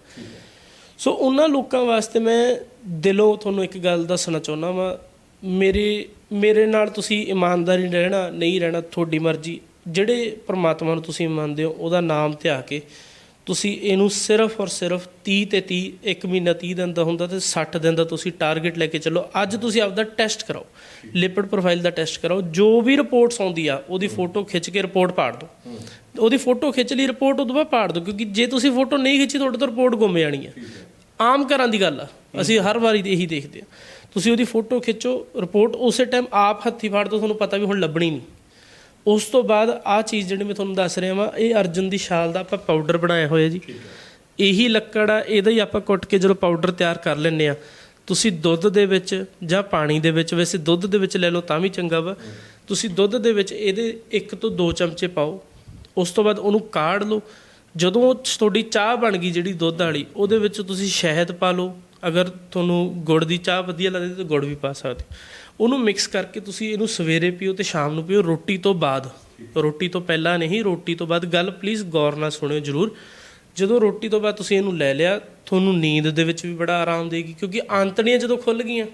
ਸੋ ਉਹਨਾਂ ਲੋਕਾਂ ਵਾਸਤੇ ਮੈਂ ਦਿਲੋਂ ਤੁਹਾਨੂੰ ਇੱਕ ਗੱਲ ਦੱਸਣਾ ਚਾਹੁੰਦਾ ਵਾਂ, ਮੇਰੇ ਮੇਰੇ ਨਾਲ ਤੁਸੀਂ ਇਮਾਨਦਾਰੀ ਰਹਿਣਾ, ਨਹੀਂ ਰਹਿਣਾ, ਤੁਹਾਡੀ ਮਰਜ਼ੀ ਜਿਹੜੇ ਪ੍ਰਮਾਤਮਾ ਨੂੰ ਤੁਸੀਂ ਮੰਨਦੇ ਹੋ, ਉਹਦਾ ਨਾਮ ਧਿਆ ਕੇ ਤੁਸੀਂ ਇਹਨੂੰ ਸਿਰਫ ਔਰ ਸਿਰਫ 30 ਤੇ 30 ਇੱਕ ਮਹੀਨਾ 30 ਦਿਨ ਦਾ ਹੁੰਦਾ ਤੇ 60 ਦਿਨ ਦਾ ਤੁਸੀਂ ਟਾਰਗੇਟ ਲੈ ਕੇ ਚੱਲੋ। ਅੱਜ ਤੁਸੀਂ ਆਪਦਾ ਟੈਸਟ ਕਰਾਓ। ਲਿਪਿਡ ਪ੍ਰੋਫਾਈਲ ਦਾ ਟੈਸਟ ਕਰਾਓ। ਜੋ ਵੀ ਰਿਪੋਰਟਸ ਆਉਂਦੀ ਆ, ਉਹਦੀ ਫੋਟੋ ਖਿੱਚ ਕੇ ਰਿਪੋਰਟ ਪਾੜ ਦਿਓ। ਉਹਦੀ ਫੋਟੋ ਖਿੱਚ ਲਈ ਰਿਪੋਰਟ ਉਦੋਂ ਬਾਅਦ ਪਾੜ ਦਿਓ, ਕਿਉਂਕਿ ਜੇ ਤੁਸੀਂ ਫੋਟੋ ਨਹੀਂ ਖਿੱਚੀ, ਤੁਹਾਡੇ ਤੋਂ ਰਿਪੋਰਟ ਗੁੰਮ ਜਾਣੀ ਹੈ ਆਮ ਘਰਾਂ ਦੀ ਗੱਲ ਆ। ਅਸੀਂ ਹਰ ਵਾਰੀ ਇਹੀ ਦੇਖਦੇ ਆ। ਤੁਸੀਂ ਉਹਦੀ ਫੋਟੋ ਖਿੱਚੋ ਰਿਪੋਰਟ ਉਸੇ ਟਾਈਮ ਆਪ ਹੱਥੀ ਫਾੜ ਦੋ ਤੁਹਾਨੂੰ ਪਤਾ ਵੀ ਹੁਣ ਲੱਭਣੀ ਨਹੀਂ। ਉਸ ਤੋਂ ਬਾਅਦ ਆ ਚੀਜ਼ ਜਿਹੜੀ ਮੈਂ ਤੁਹਾਨੂੰ ਦੱਸ ਰਿਹਾ ਵਾਂ ਇਹ ਅਰਜੁਨ ਦੀ ਛਾਲ ਦਾ ਆਪਾਂ ਪਾਊਡਰ ਬਣਾਇਆ ਹੋਇਆ ਜੀ। ਇਹੀ ਲੱਕੜ ਆ ਇਹਦਾ ਹੀ ਆਪਾਂ ਕੁੱਟ ਕੇ ਜਦੋਂ ਪਾਊਡਰ ਤਿਆਰ ਕਰ ਲੈਂਦੇ ਆ ਤੁਸੀਂ ਦੁੱਧ ਦੇ ਵਿੱਚ ਜਾਂ ਪਾਣੀ ਦੇ ਵਿੱਚ ਵੈਸੇ ਦੁੱਧ ਦੇ ਵਿੱਚ ਲੈ ਲਓ ਤਾਂ ਵੀ ਚੰਗਾ ਵਾ। ਤੁਸੀਂ ਦੁੱਧ ਦੇ ਵਿੱਚ ਇਹਦੇ 1 ਤੋਂ 2 ਚਮਚੇ ਪਾਓ ਉਸ ਤੋਂ ਬਾਅਦ ਉਹਨੂੰ ਕਾੜ ਲਓ। ਜਦੋਂ ਤੁਹਾਡੀ ਚਾਹ ਬਣ ਗਈ ਜਿਹੜੀ ਦੁੱਧ ਵਾਲੀ ਉਹਦੇ ਵਿੱਚ ਤੁਸੀਂ ਸ਼ਹਿਦ ਪਾ ਲਓ। ਅਗਰ ਤੁਹਾਨੂੰ ਗੁੜ ਦੀ ਚਾਹ ਵਧੀਆ ਲੱਗਦੀ ਤਾਂ ਗੁੜ ਵੀ ਪਾ ਸਕਦੇ ਹੋ। ਉਹਨੂੰ ਮਿਕਸ ਕਰਕੇ ਤੁਸੀਂ ਇਹਨੂੰ ਸਵੇਰੇ ਪੀਓ ਤੇ ਸ਼ਾਮ ਨੂੰ ਪੀਓ ਰੋਟੀ ਤੋਂ ਬਾਅਦ। ਰੋਟੀ ਤੋਂ ਪਹਿਲਾਂ ਨਹੀਂ, ਰੋਟੀ ਤੋਂ ਬਾਅਦ ਗੱਲ ਪਲੀਜ਼ ਗੌਰ ਨਾਲ ਸੁਣਿਓ ਜਰੂਰ। ਜਦੋਂ ਰੋਟੀ ਤੋਂ ਬਾਅਦ ਤੁਸੀਂ ਇਹਨੂੰ ਲੈ ਲਿਆ, ਤੁਹਾਨੂੰ ਨੀਂਦ ਦੇ ਵਿੱਚ ਵੀ ਬੜਾ ਆਰਾਮ ਦੇਗੀ ਕਿਉਂਕਿ ਆਂਤੜੀਆਂ ਜਦੋਂ ਖੁੱਲ ਗਈਆਂ,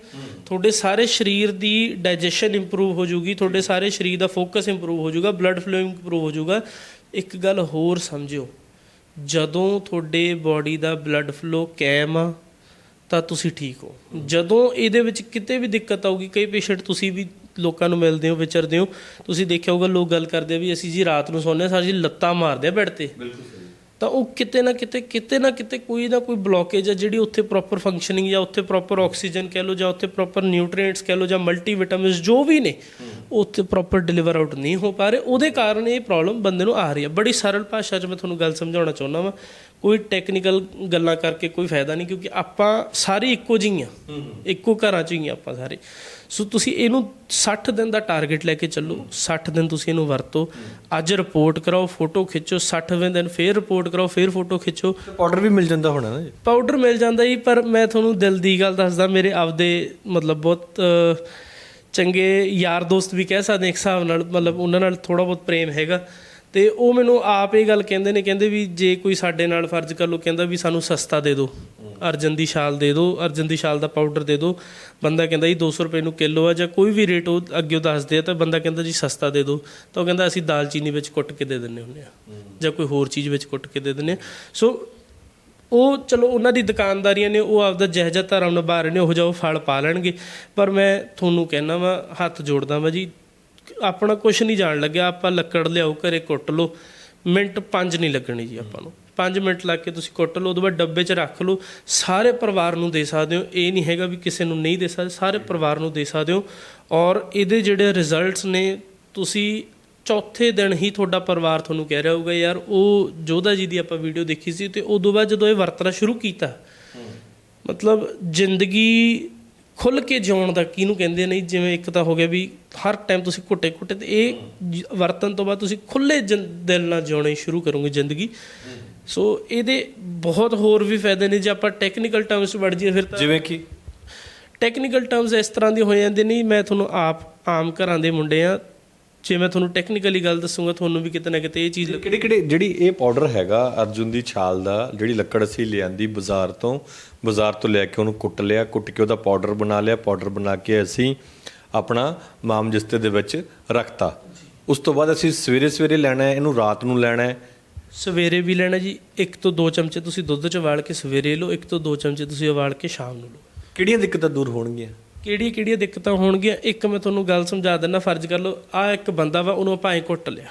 ਤੁਹਾਡੇ ਸਾਰੇ ਸਰੀਰ ਦੀ ਡਾਈਜੈਸ਼ਨ ਇੰਪਰੂਵ ਹੋ ਜਾਊਗੀ, ਤੁਹਾਡੇ ਸਾਰੇ ਸਰੀਰ ਦਾ ਫੋਕਸ ਇੰਪਰੂਵ ਹੋ ਜਾਊਗਾ ਬਲੱਡ ਫਲੋ ਇੰਪਰੂਵ ਹੋ ਜਾਊਗਾ। ਇੱਕ ਗੱਲ ਹੋਰ ਸਮਝਿਓ, ਜਦੋਂ ਤੁਹਾਡੇ ਬਾਡੀ ਦਾ ਬਲੱਡ ਫਲੋ ਕਾਇਮ ਆ ਤਾਂ ਤੁਸੀਂ ਠੀਕ ਹੋ। ਜਦੋਂ ਇਹਦੇ ਵਿੱਚ ਕਿਤੇ ਵੀ ਦਿੱਕਤ ਆਊਗੀ ਕਈ ਪੇਸ਼ੈਂਟ ਤੁਸੀਂ ਵੀ ਲੋਕਾਂ ਨੂੰ ਮਿਲਦੇ ਹੋ ਵਿਚਰਦੇ ਹੋ ਤੁਸੀਂ ਦੇਖਿਆ ਹੋਊਗਾ ਲੋਕ ਗੱਲ ਕਰਦੇ ਆ ਵੀ ਅਸੀਂ ਜੀ ਰਾਤ ਨੂੰ ਸੌਂਦੇ ਸਾਡੀ ਲੱਤਾਂ ਮਾਰਦੇ ਆ ਬੈੱਡ ਤੇ। ਤਾਂ ਉਹ ਕਿਤੇ ਨਾ ਕਿਤੇ ਕਿਤੇ ਨਾ ਕਿਤੇ ਕੋਈ ਨਾ ਕੋਈ ਬਲੋਕੇਜ ਆ ਜਿਹੜੀ ਉੱਥੇ ਪ੍ਰੋਪਰ ਫੰਕਸ਼ਨਿੰਗ ਜਾਂ ਉੱਥੇ ਪ੍ਰੋਪਰ ਆਕਸੀਜਨ ਕਹਿ ਲਓ ਜਾਂ ਉੱਥੇ ਪ੍ਰੋਪਰ ਨਿਊਟ੍ਰੀਐਂਟਸ ਕਹਿ ਲਓ ਜਾਂ ਮਲਟੀ ਵਿਟਾਮਿਨਸ ਜੋ ਵੀ ਨੇ ਉੱਥੇ ਪ੍ਰੋਪਰ ਡਿਲੀਵਰ ਆਊਟ ਨਹੀਂ ਹੋ ਪਾ ਰਹੇ। ਉਹਦੇ ਕਾਰਨ ਇਹ ਪ੍ਰੋਬਲਮ ਬੰਦੇ ਨੂੰ ਆ ਰਹੀ ਹੈ ਬੜੀ ਸਰਲ ਭਾਸ਼ਾ 'ਚ ਮੈਂ ਤੁਹਾਨੂੰ ਗੱਲ ਸਮਝਾਉਣਾ ਚਾਹੁੰਦਾ ਵਾਂ। ਕੋਈ ਟੈਕਨੀਕਲ ਗੱਲਾਂ ਕਰਕੇ ਕੋਈ ਫਾਇਦਾ ਨਹੀਂ ਕਿਉਂਕਿ ਆਪਾਂ ਸਾਰੇ ਇੱਕੋ ਜਿਹੇ ਆ। ਇੱਕੋ ਘਰਾਂ 'ਚ ਹੀ ਆ ਆਪਾਂ ਸਾਰੇ। ਸੋ ਤੁਸੀਂ ਇਹਨੂੰ 60 ਦਿਨ ਦਾ ਟਾਰਗੇਟ ਲੈ ਕੇ ਚੱਲੋ। 60 ਦਿਨ ਤੁਸੀਂ ਇਹਨੂੰ ਵਰਤੋ। ਅੱਜ ਰਿਪੋਰਟ ਕਰਾਓ ਫੋਟੋ ਖਿੱਚੋ 60ਵੇਂ ਦਿਨ ਫੇਰ ਰਿਪੋਰਟ ਕਰਾਓ ਫੇਰ ਫੋਟੋ ਖਿੱਚੋ। ਪਾਊਡਰ ਵੀ ਮਿਲ ਜਾਂਦਾ ਹੋਣਾ ਨਾ ਜੀ। ਪਾਊਡਰ ਮਿਲ ਜਾਂਦਾ ਜੀ ਪਰ ਮੈਂ ਤੁਹਾਨੂੰ ਦਿਲ ਦੀ ਗੱਲ ਦੱਸਦਾ ਮੇਰੇ ਆਪਦੇ ਮਤਲਬ ਬਹੁਤ ਚੰਗੇ ਯਾਰ ਦੋਸਤ ਵੀ ਕਹਿ ਸਕਦੇ ਇੱਕ ਹਿਸਾਬ ਨਾਲ ਮਤਲਬ ਉਹਨਾਂ ਨਾਲ ਥੋੜਾ ਬਹੁਤ ਪ੍ਰੇਮ ਹੈਗਾ। ਤੇ ਉਹ ਮੈਨੂੰ ਆਪ ਇਹ ਗੱਲ ਕਹਿੰਦੇ ਨੇ, ਕਹਿੰਦੇ ਵੀ ਜੇ ਕੋਈ ਸਾਡੇ ਨਾਲ ਫਰਜ਼ ਕਰ ਲੋ ਕਹਿੰਦਾ ਵੀ ਸਾਨੂੰ ਸਸਤਾ ਦੇ ਦਿਓ, ਅਰਜਨ ਦੀ ਛਾਲ ਦੇ ਦਿਓ, ਅਰਜਨ ਦੀ ਛਾਲ ਦਾ ਪਾਊਡਰ ਦੇ ਦਿਓ। ਬੰਦਾ ਕਹਿੰਦਾ ਜੀ 200 ਰੁਪਏ ਨੂੰ ਕਿਲੋ ਆ ਜਾਂ ਕੋਈ ਵੀ ਰੇਟ ਉਹ ਅੱਗੇ ਦੱਸਦੇ ਆ, ਤਾਂ ਬੰਦਾ ਕਹਿੰਦਾ ਜੀ, ਸਸਤਾ ਦੇ ਦਿਓ। ਤਾਂ ਉਹ ਕਹਿੰਦਾ ਅਸੀਂ ਦਾਲਚੀਨੀ ਵਿੱਚ ਕੁੱਟ ਕੇ ਦੇ ਦਿੰਨੇ ਹੁੰਦੇ ਆ, ਜਾਂ ਕੋਈ ਹੋਰ ਚੀਜ਼ ਵਿੱਚ ਕੁੱਟ ਕੇ ਦੇ ਦਿੰਨੇ ਆ। ਸੋ ਉਹ ਚਲੋ ਉਹਨਾਂ ਦੀ ਦੁਕਾਨਦਾਰੀਆਂ ਨੇ, ਉਹ ਆਪਦਾ ਜਿਹਜਾ ਧਰਮ ਨਿਭਾ ਰਹੇ ਨੇ, ਉਹ ਜਿਹਾ ਉਹ ਫਲ ਪਾ ਲੈਣਗੇ। ਪਰ ਮੈਂ ਤੁਹਾਨੂੰ ਕਹਿਣਾ ਵਾ, ਹੱਥ ਜੋੜਦਾ ਵਾ ਜੀ, ਆਪਣਾ ਕੁਝ ਨਹੀਂ ਜਾਣ ਲੱਗਿਆ, ਆਪਾਂ ਲੱਕੜ ਲਿਆਓ, ਘਰੇ ਕੁੱਟ ਲਓ। ਮਿੰਟ 5 ਨਹੀਂ ਲੱਗਣੀ ਜੀ ਆਪਾਂ ਨੂੰ। 5 ਮਿੰਟ ਲੱਗ ਕੇ ਤੁਸੀਂ ਕੁੱਟ ਲਓ, ਉਹਦੇ ਬਾਅਦ ਡੱਬੇ 'ਚ ਰੱਖ ਲਓ। ਸਾਰੇ ਪਰਿਵਾਰ ਨੂੰ ਦੇ ਸਕਦੇ ਹੋ। ਇਹ ਨਹੀਂ ਹੈਗਾ ਵੀ ਕਿਸੇ ਨੂੰ ਨਹੀਂ ਦੇ ਸਕਦੇ, ਸਾਰੇ ਪਰਿਵਾਰ ਨੂੰ ਦੇ ਸਕਦੇ ਹੋ। ਔਰ ਇਹਦੇ ਜਿਹੜੇ ਰਿਜ਼ਲਟਸ ਨੇ, ਤੁਸੀਂ ਚੌਥੇ ਦਿਨ ਹੀ ਤੁਹਾਡਾ ਪਰਿਵਾਰ ਤੁਹਾਨੂੰ ਕਹਿ ਰਿਹਾ ਹੋਊਗਾ ਯਾਰ ਉਹ ਜੋਧਾ ਜੀ ਦੀ ਆਪਾਂ ਵੀਡੀਓ ਦੇਖੀ ਸੀ ਤੇ ਉਦੋਂ ਬਾਅਦ ਜਦੋਂ ਇਹ ਵਰਤਣਾ ਸ਼ੁਰੂ ਕੀਤਾ ਮਤਲਬ ਜ਼ਿੰਦਗੀ ਖੁੱਲ ਕੇ ਜਿਉਣ ਦਾ ਕਿਹਨੂੰ ਕਹਿੰਦੇ ਨੇ ਜਿਵੇਂ ਇੱਕ ਤਾਂ ਹੋ ਗਿਆ ਵੀ ਹਰ ਟਾਈਮ ਤੁਸੀਂ ਘੁੱਟੇ ਘੁੱਟੇ ਤੇ ਇਹ ਵਰਤਨ ਤੋਂ ਬਾਅਦ ਤੁਸੀਂ ਖੁੱਲੇ ਦਿਲ ਨਾਲ ਜਿਉਣੇ ਸ਼ੁਰੂ ਕਰੋਗੇ ਜ਼ਿੰਦਗੀ। ਸੋ ਇਹਦੇ ਬਹੁਤ ਹੋਰ ਵੀ ਫਾਇਦੇ ਨੇ ਜੇ ਆਪਾਂ ਟੈਕਨੀਕਲ ਟਰਮਸ ਵੜ ਜਾਈਏ ਫਿਰ ਤਾਂ ਜਿਵੇਂ ਕਿ? ਟੈਕਨੀਕਲ ਟਰਮਸ ਇਸ ਤਰ੍ਹਾਂ ਦੇ ਹੋ ਜਾਂਦੇ ਨਹੀਂ ਮੈਂ ਤੁਹਾਨੂੰ ਆਪ ਆਮ ਘਰਾਂ ਦੇ ਮੁੰਡੇ ਆ ਜੇ ਮੈਂ ਤੁਹਾਨੂੰ ਟੈਕਨੀਕਲੀ ਗੱਲ ਦੱਸੂਗਾ ਤੁਹਾਨੂੰ ਵੀ ਕਿਤੇ ਨਾ ਕਿਤੇ ਇਹ ਚੀਜ਼ ਕਿਹੜੇ ਕਿਹੜੇ ਜਿਹੜੀ ਇਹ ਪਾਊਡਰ ਹੈਗਾ ਅਰਜੁਨ ਦੀ ਛਾਲ ਦਾ ਜਿਹੜੀ ਲੱਕੜ ਅਸੀਂ ਲਿਆਂਦੀ ਬਾਜ਼ਾਰ ਤੋਂ ਬਾਜ਼ਾਰ ਤੋਂ ਲੈ ਕੇ ਉਹਨੂੰ ਕੁੱਟ ਲਿਆ ਕੁੱਟ ਕੇ ਉਹਦਾ ਪਾਊਡਰ ਬਣਾ ਲਿਆ ਪਾਊਡਰ ਬਣਾ ਕੇ ਅਸੀਂ ਆਪਣਾ ਮਾਮਜਸਤੇ ਦੇ ਵਿੱਚ ਰੱਖਤਾ। ਉਸ ਤੋਂ ਬਾਅਦ ਅਸੀਂ ਸਵੇਰੇ ਸਵੇਰੇ ਲੈਣਾ ਹੈ ਇਹਨੂੰ ਰਾਤ ਨੂੰ ਲੈਣਾ ਹੈ। ਸਵੇਰੇ ਵੀ ਲੈਣਾ ਜੀ ਇੱਕ ਤੋਂ ਦੋ ਚਮਚੇ ਤੁਸੀਂ ਦੁੱਧ ਚ ਉਬਾਲ ਕੇ ਸਵੇਰੇ ਲਓ ਇੱਕ ਤੋਂ ਦੋ ਚਮਚੇ ਤੁਸੀਂ ਉਬਾਲ ਕੇ ਸ਼ਾਮ ਨੂੰ ਲਓ। ਕਿਹੜੀਆਂ ਦਿੱਕਤਾਂ ਦੂਰ ਹੋਣਗੀਆਂ? ਕਿਹੜੀਆਂ ਕਿਹੜੀਆਂ ਦਿੱਕਤਾਂ ਹੋਣਗੀਆਂ? ਇੱਕ ਮੈਂ ਤੁਹਾਨੂੰ ਗੱਲ ਸਮਝਾ ਦਿੰਦਾ ਫਰਜ਼ ਕਰ ਲਓ ਆ ਇੱਕ ਬੰਦਾ ਵਾ ਉਹਨੂੰ ਆਪਾਂ ਐਂ ਕੁੱਟ ਲਿਆ।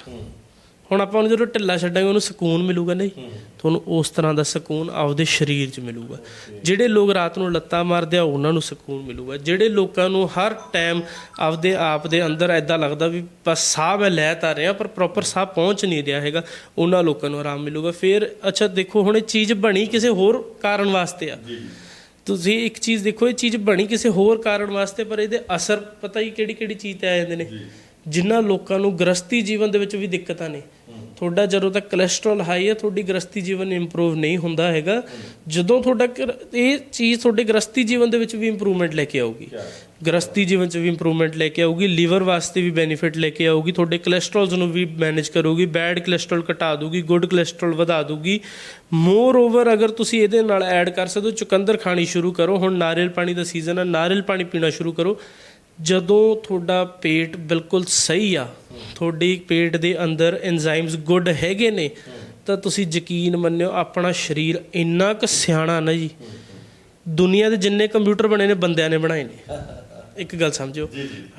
ਹੁਣ ਆਪਾਂ ਉਹਨੂੰ ਜਦੋਂ ਢਿੱਲਾ ਛੱਡਾਂਗੇ ਉਹਨੂੰ ਸਕੂਨ ਮਿਲੂਗਾ ਨਹੀਂ? ਤੁਹਾਨੂੰ ਉਸ ਤਰ੍ਹਾਂ ਦਾ ਸਕੂਨ ਆਪਦੇ ਸਰੀਰ 'ਚ ਮਿਲੂਗਾ। ਜਿਹੜੇ ਲੋਕ ਰਾਤ ਨੂੰ ਲੱਤਾਂ ਮਾਰਦੇ ਆ ਉਹਨਾਂ ਨੂੰ ਸਕੂਨ ਮਿਲੂਗਾ। ਜਿਹੜੇ ਲੋਕਾਂ ਨੂੰ ਹਰ ਟਾਈਮ ਆਪਦੇ ਆਪ ਦੇ ਅੰਦਰ ਐਦਾਂ ਲੱਗਦਾ ਵੀ ਬਸ ਸਾਹ ਮੈਂ ਲੈ ਤਾਂ ਰਿਹਾ ਪਰ ਪ੍ਰੋਪਰ ਸਾਹ ਪਹੁੰਚ ਨਹੀਂ ਰਿਹਾ ਹੈਗਾ ਉਹਨਾਂ ਲੋਕਾਂ ਨੂੰ ਆਰਾਮ ਮਿਲੂਗਾ। ਫਿਰ ਅੱਛਾ ਦੇਖੋ ਹੁਣ ਇਹ ਚੀਜ਼ ਬਣੀ ਕਿਸੇ ਹੋਰ ਕਾਰਨ ਵਾਸਤੇ ਆ। ਤੁਸੀਂ ਇੱਕ ਚੀਜ਼ ਦੇਖੋ ਇਹ ਚੀਜ਼ ਬਣੀ ਕਿਸੇ ਹੋਰ ਕਾਰਨ ਵਾਸਤੇ ਪਰ ਇਹਦੇ ਅਸਰ ਪਤਾ ਹੀ ਕਿਹੜੀ ਕਿਹੜੀ ਚੀਜ਼ ਤੇ ਆ ਜਾਂਦੇ ਨੇ। ਜਿਨ੍ਹਾਂ ਲੋਕਾਂ ਨੂੰ ਗ੍ਰਸਤੀ ਜੀਵਨ ਦੇ ਵਿੱਚ ਵੀ ਦਿੱਕਤਾਂ ਨੇ। ਤੁਹਾਡਾ ਜਦੋਂ ਤੱਕ ਕੋਲੇਸਟ੍ਰੋਲ ਹਾਈ ਹੈ ਤੁਹਾਡੀ ਗ੍ਰਸਤੀ ਜੀਵਨ ਇੰਪਰੂਵ ਨਹੀਂ ਹੁੰਦਾ ਹੈਗਾ। ਜਦੋਂ ਤੁਹਾਡਾ ਇਹ ਚੀਜ਼ ਤੁਹਾਡੇ ਗ੍ਰਸਤੀ ਜੀਵਨ ਦੇ ਵਿੱਚ ਵੀ ਇੰਪਰੂਵਮੈਂਟ ਲੈ ਕੇ ਆਊਗੀ। ਗ੍ਰਸਤੀ ਜੀਵਨ 'ਚ ਵੀ ਇੰਪਰੂਵਮੈਂਟ ਲੈ ਕੇ ਆਊਗੀ ਲੀਵਰ ਵਾਸਤੇ ਵੀ ਬੈਨੀਫਿਟ ਲੈ ਕੇ ਆਊਗੀ, ਤੁਹਾਡੇ ਕੋਲੇਸਟ੍ਰੋਲਸ ਨੂੰ ਵੀ ਮੈਨੇਜ ਕਰੂਗੀ ਬੈਡ ਕੋਲੇਸਟ੍ਰੋਲ ਘਟਾ ਦੂਗੀ ਗੁੱਡ ਕੋਲੇਸਟ੍ਰੋਲ ਵਧਾ ਦੂਗੀ। ਮੋਰ ਓਵਰ ਅਗਰ ਤੁਸੀਂ ਇਹਦੇ ਨਾਲ ਐਡ ਕਰ ਸਕਦੇ ਹੋ, ਚੁਕੰਦਰ ਖਾਣੀ ਸ਼ੁਰੂ ਕਰੋ, ਹੁਣ ਨਾਰੀਅਲ ਪਾਣੀ ਦਾ ਸੀਜ਼ਨ ਹੈ, ਨਾਰੀਅਲ ਪਾਣੀ ਪੀਣਾ ਸ਼ੁਰੂ ਕਰੋ। ਜਦੋਂ ਤੁਹਾਡਾ ਪੇਟ ਬਿਲਕੁਲ ਸਹੀ ਆ, ਤੁਹਾਡੀ ਪੇਟ ਦੇ ਅੰਦਰ ਐਂਜ਼ਾਈਮਸ ਗੁੱਡ ਹੈਗੇ ਨੇ, ਤਾਂ ਤੁਸੀਂ ਯਕੀਨ ਮੰਨਿਓ ਆਪਣਾ ਸਰੀਰ ਇੰਨਾ ਕੁ ਸਿਆਣਾ ਨਾ ਜੀ। ਦੁਨੀਆ ਦੇ ਜਿੰਨੇ ਕੰਪਿਊਟਰ ਬਣੇ ਨੇ, ਬੰਦਿਆਂ ਨੇ ਬਣਾਏ ਨੇ। ਇੱਕ ਗੱਲ ਸਮਝਿਓ।